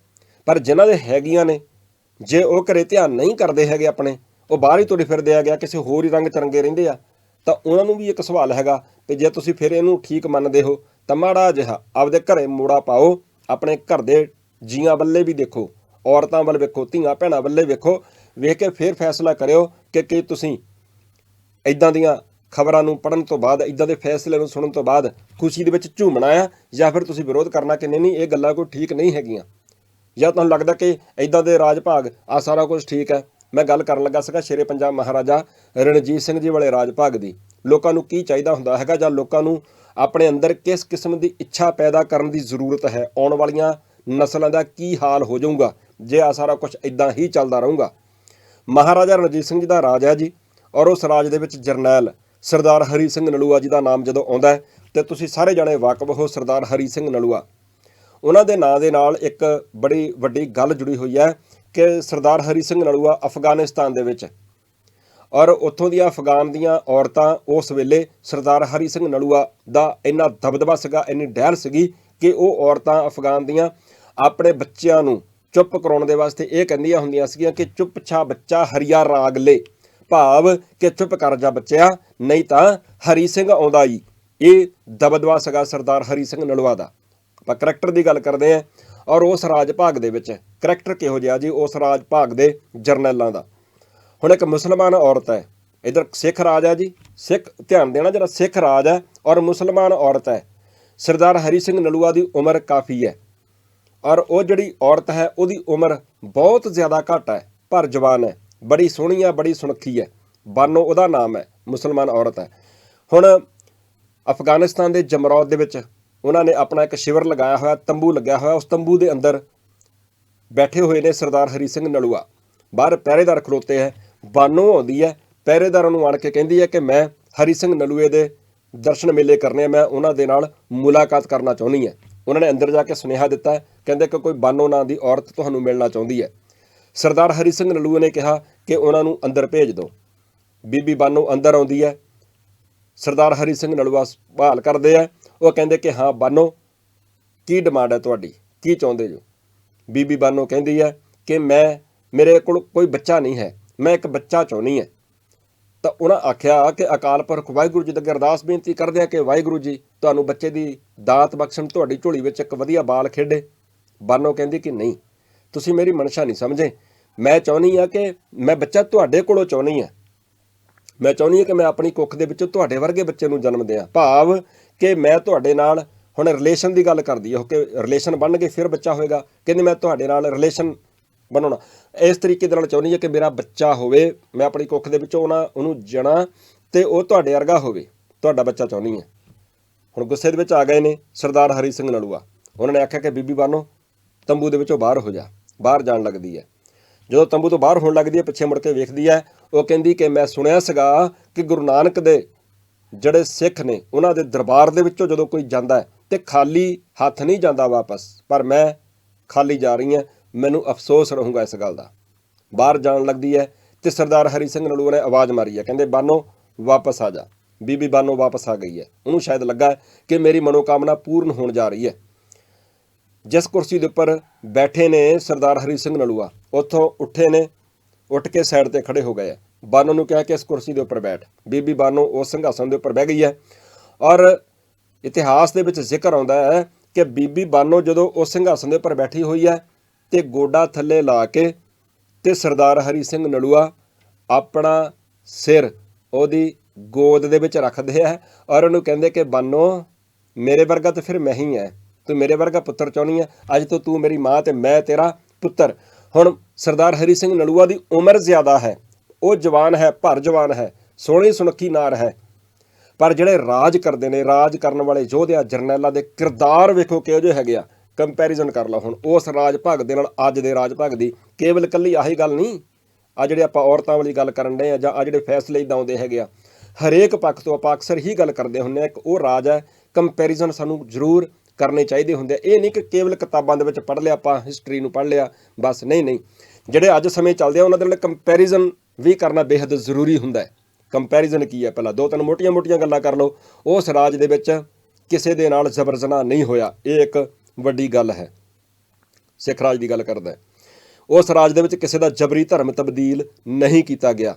ਪਰ ਜਿਨ੍ਹਾਂ ਦੇ ਹੈਗੀਆਂ ਨੇ, ਜੇ ਉਹ ਘਰੇ ਧਿਆਨ ਨਹੀਂ ਕਰਦੇ ਹੈਗੇ ਆਪਣੇ, ਉਹ ਬਾਹਰ ਹੀ ਤੁਰੇ ਫਿਰਦੇ ਆ ਗਿਆ ਕਿਸੇ ਹੋਰ ਹੀ ਰੰਗ ਚਰੰਗੇ ਰਹਿੰਦੇ ਆ, ਤਾਂ ਉਹਨਾਂ ਨੂੰ ਵੀ ਇੱਕ ਸਵਾਲ ਹੈਗਾ ਕਿ ਜੇ ਤੁਸੀਂ ਫਿਰ ਇਹਨੂੰ ਠੀਕ ਮੰਨਦੇ ਹੋ, ਤਾਂ ਮਾੜਾ ਜਿਹਾ ਆਪਦੇ ਘਰੇ ਮੋੜਾ ਪਾਓ, ਆਪਣੇ ਘਰ ਦੇ ਜੀਆਂ ਵੱਲੇ ਵੀ ਦੇਖੋ, ਔਰਤਾਂ ਵੱਲ ਵੇਖੋ, ਧੀਆਂ ਭੈਣਾਂ ਵੱਲੇ ਵੇਖੋ, ਵੇਖ ਕੇ ਫਿਰ ਫੈਸਲਾ ਕਰਿਓ ਕਿ ਕੀ ਤੁਸੀਂ ਇਦਾਂ ਦੀਆਂ ਖਬਰਾਂ ਨੂੰ ਪੜਨ ਤੋਂ ਬਾਅਦ ਇਦਾਂ ਦੇ ਫੈਸਲੇ ਨੂੰ ਸੁਣਨ ਤੋਂ ਬਾਅਦ ਖੁਸ਼ੀ ਦੇ ਵਿੱਚ ਝੂਮਣਾ ਆ, ਜਾਂ ਫਿਰ ਤੁਸੀਂ ਵਿਰੋਧ ਕਰਨਾ ਕਿ ਨਹੀਂ ਨਹੀਂ, ਇਹ ਗੱਲਾਂ ਕੋਈ ਠੀਕ ਨਹੀਂ ਹੈਗੀਆਂ। ਜਾਂ ਤੁਹਾਨੂੰ ਲੱਗਦਾ ਕਿ ਇਦਾਂ ਦੇ ਰਾਜ ਭਾਗ ਆ ਸਾਰਾ ਕੁਝ ਠੀਕ ਹੈ। ਮੈਂ ਗੱਲ ਕਰਨ ਲੱਗਾ ਸੀਗਾ ਸ਼ੇਰੇ ਪੰਜਾਬ ਮਹਾਰਾਜਾ ਰਣਜੀਤ ਸਿੰਘ ਜੀ ਵਾਲੇ ਰਾਜ ਭਾਗ ਦੀ। ਲੋਕਾਂ ਨੂੰ ਕੀ ਚਾਹੀਦਾ ਹੁੰਦਾ ਹੈਗਾ ਜਾਂ ਲੋਕਾਂ ਨੂੰ ਆਪਣੇ ਅੰਦਰ ਕਿਸ ਕਿਸਮ ਦੀ ਇੱਛਾ ਪੈਦਾ ਕਰਨ ਦੀ ਜ਼ਰੂਰਤ ਹੈ? ਆਉਣ ਵਾਲੀਆਂ ਨਸਲਾਂ ਦਾ ਕੀ ਹਾਲ ਹੋ ਜਾਊਗਾ? ਜੇ ਆ ਸਾਰਾ ਕੁਝ ਇਦਾਂ ਹੀ ਚੱਲਦਾ ਰਹੂਗਾ। ਮਹਾਰਾਜਾ ਰਣਜੀਤ ਸਿੰਘ ਜੀ ਦਾ ਰਾਜ ਹੈ ਜੀ, ਔਰ ਉਸ ਰਾਜ ਦੇ ਵਿੱਚ ਜਰਨੈਲ ਸਰਦਾਰ ਹਰੀ ਸਿੰਘ ਨਲੂਆ ਜੀ ਦਾ ਨਾਮ ਜਦੋਂ ਆਉਂਦਾ ਹੈ, ਤੇ ਤੁਸੀਂ ਸਾਰੇ ਜਾਣੇ ਵਾਕਫ ਹੋ ਸਰਦਾਰ ਹਰੀ ਸਿੰਘ ਨਲੂਆ। ਉਹਨਾਂ ਦੇ ਨਾਂ ਦੇ ਨਾਲ ਇੱਕ ਬੜੀ ਵੱਡੀ ਗੱਲ ਜੁੜੀ ਹੋਈ ਹੈ ਕਿ ਸਰਦਾਰ ਹਰੀ ਸਿੰਘ ਨਲੂਆ ਅਫਗਾਨਿਸਤਾਨ ਦੇ ਵਿੱਚ ਔਰ ਉੱਥੋਂ ਦੀਆਂ ਅਫਗਾਨ ਦੀਆਂ ਔਰਤਾਂ ਉਸ ਵੇਲੇ ਸਰਦਾਰ ਹਰੀ ਸਿੰਘ ਨਲੂਆ ਦਾ ਇੰਨਾ ਦਬਦਬਾ ਸੀਗਾ, ਇੰਨੀ ਡਹਿਲ ਸੀਗੀ ਕਿ ਉਹ ਔਰਤਾਂ ਅਫਗਾਨ ਦੀਆਂ ਆਪਣੇ ਬੱਚਿਆਂ ਨੂੰ ਚੁੱਪ ਕਰਾਉਣ ਦੇ ਵਾਸਤੇ ਇਹ ਕਹਿੰਦੀਆਂ ਹੁੰਦੀਆਂ ਸੀਗੀਆਂ ਕਿ ਚੁੱਪ ਛਾ ਬੱਚਾ ਹਰੀਆ ਰਾਗ ਲੈ। ਭਾਵ ਕਿ ਚੁੱਪ ਕਰ ਜਾ ਬੱਚਿਆ, ਨਹੀਂ ਤਾਂ ਹਰੀ ਸਿੰਘ ਆਉਂਦਾ ਈ। ਇਹ ਦਬਦਬਾ ਸੀਗਾ ਸਰਦਾਰ ਹਰੀ ਸਿੰਘ ਨਲੂਆ ਦਾ। ਆਪਾਂ ਕਰੈਕਟਰ ਦੀ ਗੱਲ ਕਰਦੇ ਆਂ ਔਰ ਉਸ ਰਾਜ ਭਾਗ ਦੇ ਵਿੱਚ ਕਰੈਕਟਰ ਕਿਹੋ ਜਿਹਾ ਜੀ? ਉਸ ਰਾਜ ਭਾਗ ਦੇ ਜਰਨੈਲਾਂ ਦਾ। ਹੁਣ ਇੱਕ ਮੁਸਲਮਾਨ ਔਰਤ ਹੈ। ਇਧਰ ਸਿੱਖ ਰਾਜ ਹੈ ਜੀ। ਸਿੱਖ, ਧਿਆਨ ਦੇਣਾ ਜਿਹੜਾ ਸਿੱਖ ਰਾਜ ਹੈ ਔਰ ਮੁਸਲਮਾਨ ਔਰਤ ਹੈ। ਸਰਦਾਰ ਹਰੀ ਸਿੰਘ ਨਲੂਆ ਦੀ ਉਮਰ ਕਾਫੀ ਹੈ। ਔਰ ਉਹ ਜਿਹੜੀ ਔਰਤ ਹੈ, ਉਹਦੀ ਉਮਰ ਬਹੁਤ ਜ਼ਿਆਦਾ ਘੱਟ ਹੈ, ਪਰ ਜਵਾਨ ਹੈ, ਬੜੀ ਸੋਹਣੀ ਹੈ, ਬੜੀ ਸੁਨੱਖੀ ਹੈ, ਬਾਨੋ ਉਹਦਾ ਨਾਮ ਹੈ, ਮੁਸਲਮਾਨ ਔਰਤ ਹੈ। ਹੁਣ ਅਫਗਾਨਿਸਤਾਨ ਦੇ ਜਮਰੌਦ ਦੇ ਵਿੱਚ ਉਹਨਾਂ ਨੇ ਆਪਣਾ ਇੱਕ ਸ਼ਿਵਰ ਲਗਾਇਆ ਹੋਇਆ, ਤੰਬੂ ਲੱਗਿਆ ਹੋਇਆ, ਉਸ ਤੰਬੂ ਦੇ ਅੰਦਰ ਬੈਠੇ ਹੋਏ ਨੇ ਸਰਦਾਰ ਹਰੀ ਸਿੰਘ ਨਲੂਆ। ਬਾਹਰ ਪਹਿਰੇਦਾਰ ਖਲੋਤੇ ਹੈ, ਬਾਨੋ ਆਉਂਦੀ ਹੈ, ਪਹਿਰੇਦਾਰਾਂ ਨੂੰ ਆਣ ਕੇ ਕਹਿੰਦੀ ਹੈ ਕਿ ਮੈਂ ਹਰੀ ਸਿੰਘ ਨਲੂਏ ਦੇ ਦਰਸ਼ਨ ਮੇਲੇ ਕਰਨੇ ਮੈਂ ਉਹਨਾਂ ਦੇ ਨਾਲ ਮੁਲਾਕਾਤ ਕਰਨਾ ਚਾਹੁੰਦੀ ਹਾਂ। ਉਹਨਾਂ ਨੇ ਅੰਦਰ ਜਾ ਕੇ ਸੁਨੇਹਾ ਦਿੱਤਾ ਕਹਿੰਦੇ ਕਿ ਕੋਈ ਬਾਨੋ ਨਾਂ ਦੀ ਔਰਤ ਤੁਹਾਨੂੰ ਮਿਲਣਾ ਚਾਹੁੰਦੀ ਹੈ। ਸਰਦਾਰ ਹਰੀ ਸਿੰਘ ਨਲੂਏ ਨੇ ਕਿਹਾ ਕਿ ਉਹਨਾਂ ਨੂੰ ਅੰਦਰ ਭੇਜ ਦਿਓ। ਬੀਬੀ ਬਾਨੋ ਅੰਦਰ ਆਉਂਦੀ ਹੈ। ਸਰਦਾਰ ਹਰੀ ਸਿੰਘ ਨਲੂਆ ਭਾਲ ਕਰਦੇ ਆ। ਉਹ ਕਹਿੰਦੇ ਕਿ ਹਾਂ, ਬਾਨੋ, ਕੀ ਡਿਮਾਂਡ ਹੈ ਤੁਹਾਡੀ? ਕੀ ਚਾਹੁੰਦੇ ਜੋ? ਬੀਬੀ ਬਾਨੋ ਕਹਿੰਦੀ ਹੈ ਕਿ ਮੈਂ, ਮੇਰੇ ਕੋਲ ਕੋਈ ਬੱਚਾ ਨਹੀਂ ਹੈ। ਮੈਂ ਇੱਕ ਬੱਚਾ ਚਾਹੁੰਦੀ ਹਾਂ। ਤਾਂ ਉਹਨਾਂ ਆਖਿਆ ਕਿ ਅਕਾਲ ਪੁਰਖ ਵਾਹਿਗੁਰੂ ਜੀ ਦੇ ਅੱਗੇ ਅਰਦਾਸ ਬੇਨਤੀ ਕਰਦੇ ਆ ਕਿ ਵਾਹਿਗੁਰੂ ਜੀ ਤੁਹਾਨੂੰ ਬੱਚੇ ਦੀ ਦਾਤ ਬਖਸ਼ਣ, ਤੁਹਾਡੀ ਝੋਲੀ ਵਿੱਚ ਇੱਕ ਵਧੀਆ ਬਾਲ ਖੇਡੇ। ਬਾਨੋ ਕਹਿੰਦੀ ਕਿ ਨਹੀਂ, ਤੁਸੀਂ ਮੇਰੀ ਮਨਸ਼ਾ ਨਹੀਂ ਸਮਝੇ। ਮੈਂ ਚਾਹੁੰਦੀ ਆ ਕਿ ਮੈਂ ਬੱਚਾ ਤੁਹਾਡੇ ਕੋਲੋਂ ਚਾਹੁੰਦੀ ਆ। ਮੈਂ ਚਾਹੁੰਦੀ ਹਾਂ ਕਿ ਮੈਂ ਆਪਣੀ ਕੁੱਖ ਦੇ ਵਿੱਚੋਂ ਤੁਹਾਡੇ ਵਰਗੇ ਬੱਚੇ ਨੂੰ ਜਨਮ ਦਿਆਂ। ਭਾਵ ਕਿ ਮੈਂ ਤੁਹਾਡੇ ਨਾਲ ਹੁਣ ਰਿਲੇਸ਼ਨ ਦੀ ਗੱਲ ਕਰਦੀ ਹੈ ਉਹ ਕਿ ਰਿਲੇਸ਼ਨ ਬਣ ਬਣਨਗੇ ਫਿਰ ਬੱਚਾ ਹੋਏਗਾ। ਕਹਿੰਦੇ ਮੈਂ ਤੁਹਾਡੇ ਨਾਲ ਰਿਲੇਸ਼ਨ ਬਣਾਉਣਾ। ਇਸ ਤਰੀਕੇ ਦੇ ਨਾਲ ਚਾਹੁੰਦੀ ਹੈ ਕਿ ਮੇਰਾ ਬੱਚਾ ਹੋਵੇ, ਮੈਂ ਆਪਣੀ ਕੁੱਖ ਦੇ ਵਿੱਚੋਂ ਉਹਨਾਂ, ਉਹਨੂੰ ਜਣਾ ਤੇ ਉਹ ਤੁਹਾਡੇ ਵਰਗਾ ਹੋਵੇ। ਤੁਹਾਡਾ ਬੱਚਾ ਚਾਹੁੰਦੀ ਹਾਂ ਹੁਣ ਗੁੱਸੇ ਦੇ ਵਿੱਚ ਆ ਗਏ ਨੇ ਸਰਦਾਰ ਹਰੀ ਸਿੰਘ ਨਲੂਆ। ਉਹਨਾਂ ਨੇ ਆਖਿਆ ਕਿ, ਬੀਬੀ ਬਾਨੋ, ਤੰਬੂ ਦੇ ਵਿੱਚੋਂ ਬਾਹਰ ਹੋ ਜਾ। ਬਾਹਰ ਜਾਣ ਲੱਗਦੀ ਹੈ ਜਦੋਂ ਤੰਬੂ ਤੋਂ ਬਾਹਰ ਹੋਣ ਲੱਗਦੀ ਹੈ ਪਿੱਛੇ ਮੁੜ ਕੇ ਵੇਖਦੀ ਹੈ ਉਹ ਕਹਿੰਦੀ ਕਿ ਮੈਂ ਸੁਣਿਆ ਸੀਗਾ ਕਿ ਗੁਰੂ ਨਾਨਕ ਦੇ ਜਿਹੜੇ ਸਿੱਖ ਨੇ, ਉਹਨਾਂ ਦੇ ਦਰਬਾਰ ਦੇ ਵਿੱਚੋਂ ਜਦੋਂ ਕੋਈ ਜਾਂਦਾ ਹੈ ਤੇ ਖਾਲੀ ਹੱਥ ਨਹੀਂ ਜਾਂਦਾ ਵਾਪਸ, ਪਰ ਮੈਂ ਖਾਲੀ ਜਾ ਰਹੀ ਹਾਂ ਮੈਨੂੰ ਅਫਸੋਸ ਰਹੂੰਗਾ ਇਸ ਗੱਲ ਦਾ। ਬਾਹਰ ਜਾਣ ਲੱਗਦੀ ਹੈ ਤੇ ਸਰਦਾਰ ਹਰੀ ਸਿੰਘ ਨਲੂਆ ਨੇ ਆਵਾਜ਼ ਮਾਰੀ ਹੈ ਕਹਿੰਦੇ, ਬਾਨੋ, ਵਾਪਸ ਆ ਜਾ। ਬੀਬੀ ਬਾਨੋ ਵਾਪਸ ਆ ਗਈ ਹੈ ਉਹਨੂੰ ਸ਼ਾਇਦ ਲੱਗਾ ਕਿ ਮੇਰੀ ਮਨੋਕਾਮਨਾ ਪੂਰਨ ਹੋਣ ਜਾ ਰਹੀ ਹੈ ਜਿਸ ਕੁਰਸੀ ਦੇ ਉੱਪਰ ਬੈਠੇ ਨੇ ਸਰਦਾਰ ਹਰੀ ਸਿੰਘ ਨਲੂਆ, ਉੱਥੋਂ ਉੱਠੇ ਨੇ, ਉੱਠ ਕੇ ਸਾਈਡ ਤੇ ਖੜੇ ਹੋ ਗਏ ਆ ਬਾਨੋ ਨੂੰ ਕਿਹਾ ਕਿ ਇਸ ਕੁਰਸੀ ਦੇ ਉੱਪਰ ਬੈਠ। ਬੀਬੀ ਬਾਨੋ ਉਸ ਸੰਘਾਸਨ ਦੇ ਉੱਪਰ ਬਹਿ ਗਈ ਹੈ ਔਰ ਇਤਿਹਾਸ ਦੇ ਵਿੱਚ ਜ਼ਿਕਰ ਆਉਂਦਾ ਹੈ ਕਿ ਬੀਬੀ ਬਾਨੋ ਜਦੋਂ ਉਸ ਸਿੰਘਾਸਨ ਦੇ ਉੱਪਰ ਬੈਠੀ ਹੋਈ ਹੈ ਤੇ ਗੋਡਾ ਥੱਲੇ ਲਾ ਕੇ ਤੇ ਸਰਦਾਰ ਹਰੀ ਸਿੰਘ ਨਲੂਆ ਆਪਣਾ ਸਿਰ ਉਹਦੀ ਗੋਦ ਦੇ ਵਿੱਚ ਰੱਖਦੇ ਆ ਔਰ ਉਹਨੂੰ ਕਹਿੰਦੇ ਕਿ, ਬਾਨੋ, ਮੇਰੇ ਵਰਗਾ ਤਾਂ ਫਿਰ ਮੈਂ ਹੀ ਐ। ਤੂੰ ਮੇਰੇ ਵਰਗਾ ਪੁੱਤਰ ਚਾਹੁੰਦੀ ਐ? ਅੱਜ ਤੋਂ ਤੂੰ ਮੇਰੀ ਮਾਂ ਤੇ ਮੈਂ ਤੇਰਾ ਪੁੱਤਰ। ਹੁਣ ਸਰਦਾਰ ਹਰੀ ਸਿੰਘ ਨਲੂਆ ਦੀ ਉਮਰ ਜ਼ਿਆਦਾ ਹੈ। ਉਹ ਜਵਾਨ ਹੈ, ਭਰ ਜਵਾਨ ਹੈ, ਸੋਹਣੀ ਸੁਨੱਖੀ ਨਾਰ ਹੈ। ਪਰ ਜਿਹੜੇ ਰਾਜ ਕਰਦੇ ਨੇ, ਰਾਜ ਕਰਨ ਵਾਲੇ ਯੋਧਿਆ, ਜਰਨੈਲਾਂ ਦੇ ਕਿਰਦਾਰ ਵੇਖੋ ਕਿਹੋ ਜਿਹੇ ਹੈਗੇ ਆ। ਕੰਪੈਰੀਜ਼ਨ ਕਰ ਲਓ ਹੁਣ। ਉਸ ਰਾਜ ਭਾਗ ਦੇ ਨਾਲ ਅੱਜ ਦੇ ਰਾਜ ਭਾਗ ਦੀ ਕੇਵਲ ਕੱਲੀ ਆਹੀ ਗੱਲ ਨਹੀਂ ਆ ਜਿਹੜੇ ਆਪਾਂ ਔਰਤਾਂ ਵਾਲੀ ਗੱਲ ਕਰਨ ਦੇ ਆ ਜਾਂ ਆ ਜਿਹੜੇ ਫੈਸਲੇ ਇਦਾਂ ਆਉਂਦੇ ਹੈਗੇ ਆ, ਹਰੇਕ ਪੱਖ ਤੋਂ ਆਪਾਂ ਅਕਸਰ ਹੀ ਗੱਲ ਕਰਦੇ ਹੁੰਦੇ ਆ ਇੱਕ ਉਹ ਰਾਜ ਹੈ ਕੰਪੈਰੀਜ਼ਨ ਸਾਨੂੰ ਜ਼ਰੂਰ ਕਰਨੇ ਚਾਹੀਦੇ ਹੁੰਦੇ ਆ। ਇਹ ਨਹੀਂ ਕਿ ਕੇਵਲ ਕਿਤਾਬਾਂ ਦੇ ਵਿੱਚ ਪੜ੍ਹ ਲਿਆ ਆਪਾਂ ਹਿਸਟਰੀ ਨੂੰ ਪੜ੍ਹ ਲਿਆ, ਬਸ ਨਹੀਂ ਨਹੀਂ। ਜਿਹੜੇ ਅੱਜ ਸਮੇਂ ਚੱਲਦੇ ਆ, ਉਹਨਾਂ ਦੇ ਨਾਲ ਕੰਪੈਰੀਜ਼ਨ ਵੀ ਕਰਨਾ ਬੇहद ਜ਼ਰੂਰੀ ਹੁੰਦਾ ਹੈ। ਕੰਪੈਰੀਜ਼ਨ ਕੀ ਹੈ? ਪਹਿਲਾਂ ਦੋ ਤਿੰਨ ਮੋਟੀਆਂ-ਮੋਟੀਆਂ ਗੱਲਾਂ ਕਰ ਲਓ। ਉਸ ਰਾਜ ਦੇ ਵਿੱਚ ਕਿਸੇ ਦੇ ਨਾਲ ਜ਼ਬਰ ਜਨਾਹ ਨਹੀਂ ਹੋਇਆ। ਇਹ ਇੱਕ ਵੱਡੀ ਗੱਲ ਹੈ। ਸਿੱਖ ਰਾਜ ਦੀ ਗੱਲ ਕਰਦਾ ਹੈ। ਉਸ ਰਾਜ ਦੇ ਵਿੱਚ ਕਿਸੇ ਦਾ ਜਬਰੀ ਧਰਮ ਤਬਦੀਲ ਨਹੀਂ ਕੀਤਾ ਗਿਆ।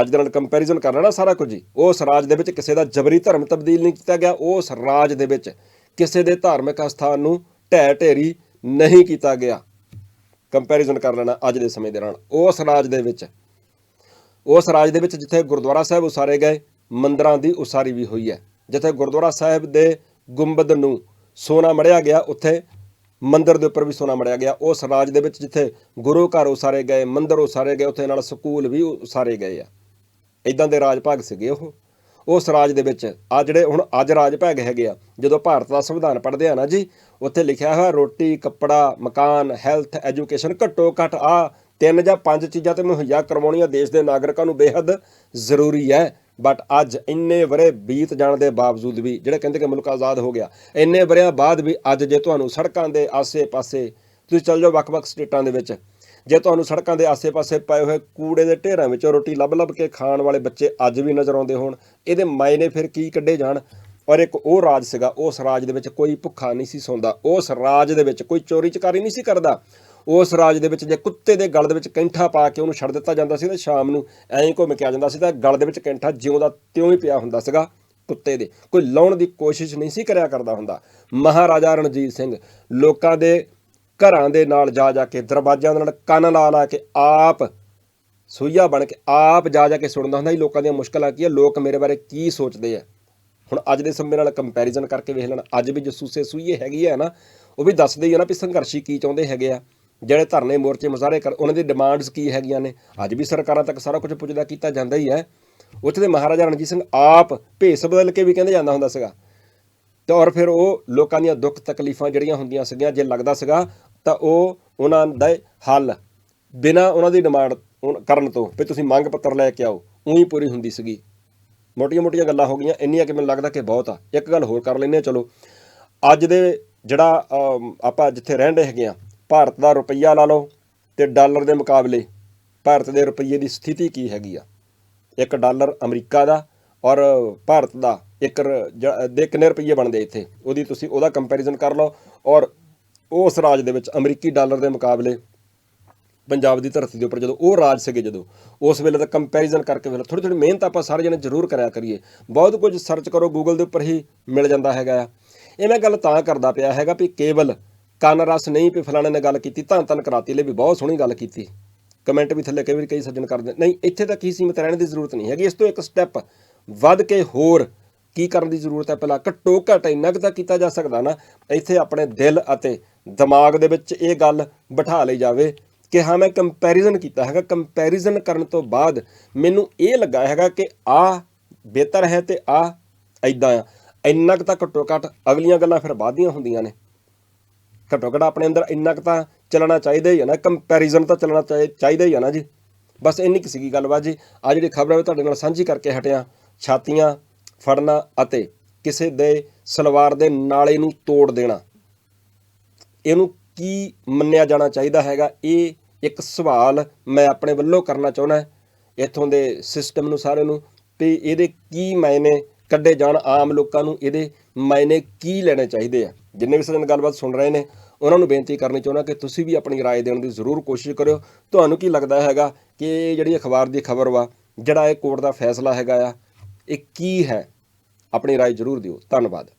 ਅੱਜ ਦੇ ਨਾਲ ਕੰਪੈਰੀਜ਼ਨ ਕਰਨਾ ਨਾ ਸਾਰਾ ਕੁਝ ਹੀ। ਉਸ ਰਾਜ ਦੇ ਵਿੱਚ ਕਿਸੇ ਦਾ ਜਬਰੀ ਧਰਮ ਤਬਦੀਲ ਨਹੀਂ ਕੀਤਾ ਗਿਆ। ਉਸ ਰਾਜ ਦੇ ਵਿੱਚ ਕਿਸੇ ਦੇ ਧਾਰਮਿਕ ਅਸਥਾਨ ਨੂੰ ਢਹਿ ਢੇਰੀ ਨਹੀਂ ਕੀਤਾ ਗਿਆ। ਕੰਪੈਰੀਜ਼ਨ ਕਰ ਲੈਣਾ ਅੱਜ ਦੇ ਸਮੇਂ ਦੇ ਨਾਲ। ਉਸ ਰਾਜ ਦੇ ਵਿੱਚ, ਉਸ ਰਾਜ ਦੇ ਵਿੱਚ ਜਿੱਥੇ ਗੁਰਦੁਆਰਾ ਸਾਹਿਬ ਉਸਾਰੇ ਗਏ, ਮੰਦਰਾਂ ਦੀ ਉਸਾਰੀ ਵੀ ਹੋਈ ਹੈ। ਜਿੱਥੇ ਗੁਰਦੁਆਰਾ ਸਾਹਿਬ ਦੇ ਗੁੰਬਦ ਨੂੰ ਸੋਨਾ ਮੜਿਆ ਗਿਆ, ਉੱਥੇ ਮੰਦਰ ਦੇ ਉੱਪਰ ਵੀ ਸੋਨਾ ਮੜਿਆ ਗਿਆ। ਉਸ ਰਾਜ ਦੇ ਵਿੱਚ ਜਿੱਥੇ ਗੁਰੂ ਘਰ ਉਸਾਰੇ ਗਏ, ਮੰਦਰ ਉਸਾਰੇ ਗਏ, ਉੱਥੇ ਨਾਲ ਸਕੂਲ ਵੀ ਉਸਾਰੇ ਗਏ ਆ। ਇਦਾਂ ਦੇ ਰਾਜ ਭਾਗ ਸੀਗੇ ਉਹ। ਉਸ ਰਾਜ ਦੇ ਵਿੱਚ ਆ ਜਿਹੜੇ ਹੁਣ ਅੱਜ ਰਾਜ ਭਾਗ ਹੈਗੇ ਆ, ਜਦੋਂ ਭਾਰਤ ਦਾ ਸੰਵਿਧਾਨ ਪੜ੍ਹਦੇ ਆ ਨਾ ਜੀ, ਉੱਥੇ ਲਿਖਿਆ ਹੋਇਆ ਰੋਟੀ, ਕੱਪੜਾ, ਮਕਾਨ ਹੈਲਥ ਐਜੂਕੇਸ਼ਨ ਘੱਟੋ ਘੱਟ ਆ ਤਿੰਨ ਜਾਂ ਪੰਜ ਚੀਜ਼ਾਂ ਤੇ ਮੁਹੱਈਆ ਕਰਵਾਉਣੀਆਂ ਦੇਸ਼ ਦੇ ਨਾਗਰਿਕਾਂ ਨੂੰ ਬੇਹੱਦ ਜ਼ਰੂਰੀ ਹੈ। ਬਟ ਅੱਜ ਇੰਨੇ ਵਰੇ ਬੀਤ ਜਾਣ ਦੇ ਬਾਵਜੂਦ ਵੀ, ਜਿਹੜੇ ਕਹਿੰਦੇ ਕਿ ਮੁਲਕ ਆਜ਼ਾਦ ਹੋ ਗਿਆ, ਇੰਨੇ ਵਰਿਆਂ ਬਾਅਦ ਵੀ ਅੱਜ ਜੇ ਤੁਹਾਨੂੰ ਸੜਕਾਂ ਦੇ ਆਸੇ-ਪਾਸੇ, ਤੁਸੀਂ ਚੱਲ ਜਾਓ ਵੱਖ-ਵੱਖ ਸਟੇਟਾਂ ਦੇ ਵਿੱਚ, ਜੇ ਤੁਹਾਨੂੰ ਸੜਕਾਂ ਦੇ ਆਸੇ-ਪਾਸੇ ਪਏ ਹੋਏ ਕੂੜੇ ਦੇ ਢੇਰਾਂ ਵਿੱਚੋਂ ਰੋਟੀ ਲੱਭ-ਲੱਭ ਕੇ ਖਾਣ ਵਾਲੇ ਬੱਚੇ ਅੱਜ ਵੀ ਨਜ਼ਰ ਆਉਂਦੇ ਹੋਣ, ਇਹਦੇ ਮਾਇਨੇ ਫਿਰ ਕੀ ਕੱਢੇ ਜਾਣ? ਔਰ ਇੱਕ ਉਹ ਰਾਜ ਸੀਗਾ, ਉਸ ਰਾਜ ਦੇ ਵਿੱਚ ਕੋਈ ਭੁੱਖਾ ਨਹੀਂ ਸੀ ਸੌਂਦਾ, ਉਸ ਰਾਜ ਦੇ ਵਿੱਚ ਕੋਈ ਚੋਰੀ ਚਕਾਰੀ ਨਹੀਂ ਸੀ ਕਰਦਾ। ਉਸ ਰਾਜ ਦੇ ਵਿੱਚ ਜੇ ਕੁੱਤੇ ਦੇ ਗਲ ਦੇ ਵਿੱਚ ਕੈਂਠਾ ਪਾ ਕੇ ਉਹਨੂੰ ਛੱਡ ਦਿੱਤਾ ਜਾਂਦਾ ਸੀ ਤਾਂ ਸ਼ਾਮ ਨੂੰ ਐਂ ਹੀ ਘੁੰਮ ਕੇ ਆ ਜਾਂਦਾ ਸੀ ਤਾਂ ਗਲ ਦੇ ਵਿੱਚ ਕੈਂਠਾ ਜਿਉਂ ਦਾ ਤਿਉਂ ਹੀ ਪਿਆ ਹੁੰਦਾ ਸੀਗਾ ਕੁੱਤੇ ਦੇ। ਕੋਈ ਲਾਉਣ ਦੀ ਕੋਸ਼ਿਸ਼ ਨਹੀਂ ਸੀ ਕਰਿਆ ਕਰਦਾ ਹੁੰਦਾ। ਮਹਾਰਾਜਾ ਰਣਜੀਤ ਸਿੰਘ ਲੋਕਾਂ ਦੇ ਘਰਾਂ ਦੇ ਨਾਲ ਜਾ ਜਾ ਕੇ ਦਰਵਾਜ਼ਿਆਂ ਦੇ ਨਾਲ ਕੰਨ ਲਾ ਲਾ ਕੇ ਆਪ ਸੂਈਆ ਬਣ ਕੇ ਆਪ ਜਾ ਜਾ ਕੇ ਸੁਣਦਾ ਹੁੰਦਾ ਸੀ। ਲੋਕਾਂ ਦੀਆਂ ਮੁਸ਼ਕਲਾਂ ਕੀ ਆ? ਲੋਕ ਮੇਰੇ ਬਾਰੇ ਕੀ ਸੋਚਦੇ ਆ? ਹੁਣ ਅੱਜ ਦੇ ਸਮੇਂ ਨਾਲ ਕੰਪੈਰੀਜ਼ਨ ਕਰਕੇ ਵੇਖ ਲੈਣ। ਅੱਜ ਵੀ ਜਸੂਸੇ ਸੂਈਏ ਹੈਗੀ ਆ ਨਾ। ਉਹ ਵੀ ਦੱਸਦੇ ਹੀ ਆ ਨਾ ਵੀ ਸੰਘਰਸ਼ੀ ਕੀ ਚਾਹੁੰਦੇ ਹੈਗੇ ਆ। ਜਿਹੜੇ ਧਰਨੇ ਮੋਰਚੇ ਮੁਜ਼ਾਹਰੇ ਕਰ, ਉਹਨਾਂ ਦੀ ਡਿਮਾਂਡਸ ਕੀ ਹੈਗੀਆਂ ਨੇ? ਅੱਜ ਵੀ ਸਰਕਾਰਾਂ ਤੱਕ ਸਾਰਾ ਕੁਝ ਪੁੱਜਦਾ, ਕੀਤਾ ਜਾਂਦਾ ਹੀ ਹੈ। ਉੱਥੇ ਦੇ ਮਹਾਰਾਜਾ ਰਣਜੀਤ ਸਿੰਘ ਆਪ ਭੇਸ ਬਦਲ ਕੇ ਵੀ ਕਹਿੰਦੇ ਜਾਂਦਾ ਹੁੰਦਾ ਸੀਗਾ। ਤੇ ਔਰ ਫਿਰ ਉਹ ਲੋਕਾਂ ਦੀਆਂ ਦੁੱਖ ਤਕਲੀਫਾਂ ਜਿਹੜੀਆਂ ਹੁੰਦੀਆਂ ਸੀਗੀਆਂ, ਜੇ ਲੱਗਦਾ ਸੀਗਾ, ਤਾਂ ਉਹ ਉਹਨਾਂ ਦਾ ਹੱਲ ਬਿਨਾ ਉਹਨਾਂ ਦੀ ਡਿਮਾਂਡ ਕਰਨ ਤੋਂ ਵੀ ਤੁਸੀਂ ਮੰਗ ਪੱਤਰ ਲੈ ਕੇ ਆਓ, ਉਹੀ ਪੂਰੀ ਹੁੰਦੀ ਸੀਗੀ। ਮੋਟੀਆਂ-ਮੋਟੀਆਂ ਗੱਲਾਂ ਹੋ ਗਈਆਂ, ਇੰਨੀਆਂ ਕਿ ਮੈਨੂੰ ਲੱਗਦਾ ਕਿ ਬਹੁਤ ਆ। ਇੱਕ ਗੱਲ ਹੋਰ ਕਰ ਲੈਂਦੇ ਆ ਚਲੋ। ਅੱਜ ਦੇ ਜਿਹੜਾ ਆਪਾਂ ਜਿੱਥੇ ਰਹਿੰਦੇ ਹੈਗੇ ਆ ਭਾਰਤ ਦਾ ਰੁਪਈਆ ਲਾ ਲਓ ਤੇ ਡਾਲਰ ਦੇ ਮੁਕਾਬਲੇ ਭਾਰਤ ਦੇ ਰੁਪਈਏ ਦੀ ਸਥਿਤੀ ਕੀ ਹੈਗੀ ਆ? ਇੱਕ ਡਾਲਰ ਅਮਰੀਕਾ ਦਾ ਔਰ ਭਾਰਤ ਦਾ ਇੱਕ ਰ- ਜ- ਦੇ ਕਿੰਨੇ ਰੁਪਈਏ ਬਣਦੇ ਇੱਥੇ? ਉਹਦੀ ਤੁਸੀਂ, ਉਹਦਾ ਕੰਪੈਰੀਜ਼ਨ ਕਰ ਲਓ ਔਰ ਉਸ ਰਾਜ ਦੇ ਵਿੱਚ ਅਮਰੀਕੀ ਡਾਲਰ ਦੇ ਮੁਕਾਬਲੇ ਪੰਜਾਬ ਦੀ ਧਰਤੀ ਦੇ ਉੱਪਰ ਜਦੋਂ ਉਹ ਰਾਜ ਸੀਗੇ ਜਦੋਂ, ਉਸ ਵੇਲੇ ਦਾ ਕੰਪੈਰੀਜ਼ਨ ਕਰਕੇ ਫਿਰ ਥੋੜੀ ਥੋੜੀ ਮਿਹਨਤ ਆਪਾਂ ਸਾਰੇ ਜਣੇ ਜ਼ਰੂਰ ਕਰਿਆ ਕਰੀਏ। ਬਹੁਤ ਕੁਝ ਸਰਚ ਕਰੋ ਗੂਗਲ ਦੇ ਉੱਪਰ ਹੀ ਮਿਲ ਜਾਂਦਾ ਹੈਗਾ ਆ। ਇਹ ਮੈਂ ਗੱਲ ਤਾਂ ਕਰਦਾ ਪਿਆ ਹੈਗਾ ਵੀ ਕੇਵਲ ਕੰਨ ਰਸ ਨਹੀਂ ਵੀ ਫਲਾਣੇ ਨੇ ਗੱਲ ਕੀਤੀ ਤਾਂ ਤਨ ਕਰਾਤੀ ਲਈ ਵੀ ਬਹੁਤ ਸੋਹਣੀ ਗੱਲ ਕੀਤੀ। ਕਮੈਂਟ ਵੀ ਥੱਲੇ ਕਈ ਵਾਰੀ ਕਈ ਸੱਜਣ ਕਰਦੇ, ਨਹੀਂ, ਇੱਥੇ ਤੱਕ ਹੀ ਸੀਮਿਤ ਰਹਿਣ ਦੀ ਜ਼ਰੂਰਤ ਨਹੀਂ ਹੈਗੀ, ਇਸ ਤੋਂ ਇੱਕ ਸਟੈਪ ਵੱਧ ਕੇ ਹੋਰ ਕੀ ਕਰਨ ਦੀ ਜ਼ਰੂਰਤ ਹੈ? ਪਹਿਲਾਂ ਘੱਟੋ ਘੱਟ ਇੰਨਾ ਕੁ ਤਾਂ ਕੀਤਾ ਜਾ ਸਕਦਾ ਨਾ, ਇੱਥੇ ਆਪਣੇ ਦਿਲ ਅਤੇ ਦਿਮਾਗ ਦੇ ਵਿੱਚ ਇਹ ਗੱਲ ਬਿਠਾ ਲਈ ਜਾਵੇ ਕਿ ਹਾਂ, ਮੈਂ ਕੰਪੈਰੀਜ਼ਨ ਕੀਤਾ ਹੈਗਾ। ਕੰਪੈਰੀਜ਼ਨ ਕਰਨ ਤੋਂ ਬਾਅਦ ਮੈਨੂੰ ਇਹ ਲੱਗਾ ਹੈਗਾ ਕਿ ਆ ਬਿਹਤਰ ਹੈ ਤੇ ਆ ਐਦਾਂ ਆ। ਇੰਨਾ ਕੁ ਤਾਂ ਘੱਟੋ ਘੱਟ ਅਗਲੀਆਂ ਗੱਲਾਂ ਫਿਰ ਬਾਅਦ ਦੀਆਂ ਹੁੰਦੀਆਂ ਨੇ। ਘੱਟੋ ਘੱਟ ਆਪਣੇ ਅੰਦਰ ਇੰਨਾ ਕੁ ਤਾਂ ਚੱਲਣਾ ਚਾਹੀਦਾ ਹੀ ਹੈ ਨਾ ਕੰਪੈਰੀਜ਼ਨ ਤਾਂ ਚੱਲਣਾ ਚਾਹੀ- ਚਾਹੀਦਾ ਹੀ ਹੈ ਨਾ ਜੀ। ਬਸ ਇੰਨੀ ਕੁ ਸੀਗੀ ਗੱਲਬਾਤ ਜੀ। ਆ ਜਿਹੜੀ ਖਬਰ ਹੈ ਤੁਹਾਡੇ ਨਾਲ ਸਾਂਝੀ ਕਰਕੇ ਹਟਿਆ, ਛਾਤੀਆਂ, ਫੜਨਾ ਅਤੇ ਕਿਸੇ ਦੇ ਸਲਵਾਰ ਦੇ ਨਾਲੇ ਨੂੰ ਤੋੜ ਦੇਣਾ। ਇਹਨੂੰ ਕੀ ਮੰਨਿਆ ਜਾਣਾ ਚਾਹੀਦਾ ਹੈਗਾ? ਇਹ ਇੱਕ ਸਵਾਲ ਮੈਂ ਆਪਣੇ ਵੱਲੋਂ ਕਰਨਾ ਚਾਹੁੰਦਾ ਇੱਥੋਂ ਦੇ ਸਿਸਟਮ ਨੂੰ ਸਾਰਿਆਂ ਨੂੰ। ਤੇ ਇਹਦੇ ਕੀ ਮਾਇਨੇ ਕੱਢੇ ਜਾਣ ਆਮ ਲੋਕਾਂ ਨੂੰ? ਇਹਦੇ ਮਾਇਨੇ ਕੀ ਲੈਣੇ ਚਾਹੀਦੇ ਆ? ਜਿੰਨੇ ਵੀ ਸੱਜਣ ਗੱਲਬਾਤ ਸੁਣ ਰਹੇ ਨੇ ਉਹਨਾਂ ਨੂੰ ਬੇਨਤੀ ਕਰਨੀ ਚਾਹੁੰਦਾ ਕਿ ਤੁਸੀਂ ਵੀ ਆਪਣੀ رائے ਦੇਣ ਦੀ ਜ਼ਰੂਰ ਕੋਸ਼ਿਸ਼ ਕਰਿਓ ਤੁਹਾਨੂੰ ਕੀ ਲੱਗਦਾ ਹੈਗਾ ਕਿ ਇਹ ਜਿਹੜੀ ਅਖਬਾਰ ਦੀ ਖਬਰ ਵਾ ਜਿਹੜਾ ਇਹ ਕੋਰਟ ਦਾ ਫੈਸਲਾ ਹੈਗਾ ਆ ਇਹ ਕੀ ਹੈ ਆਪਣੀ رائے ਜ਼ਰੂਰ ਦਿਓ ਧੰਨਵਾਦ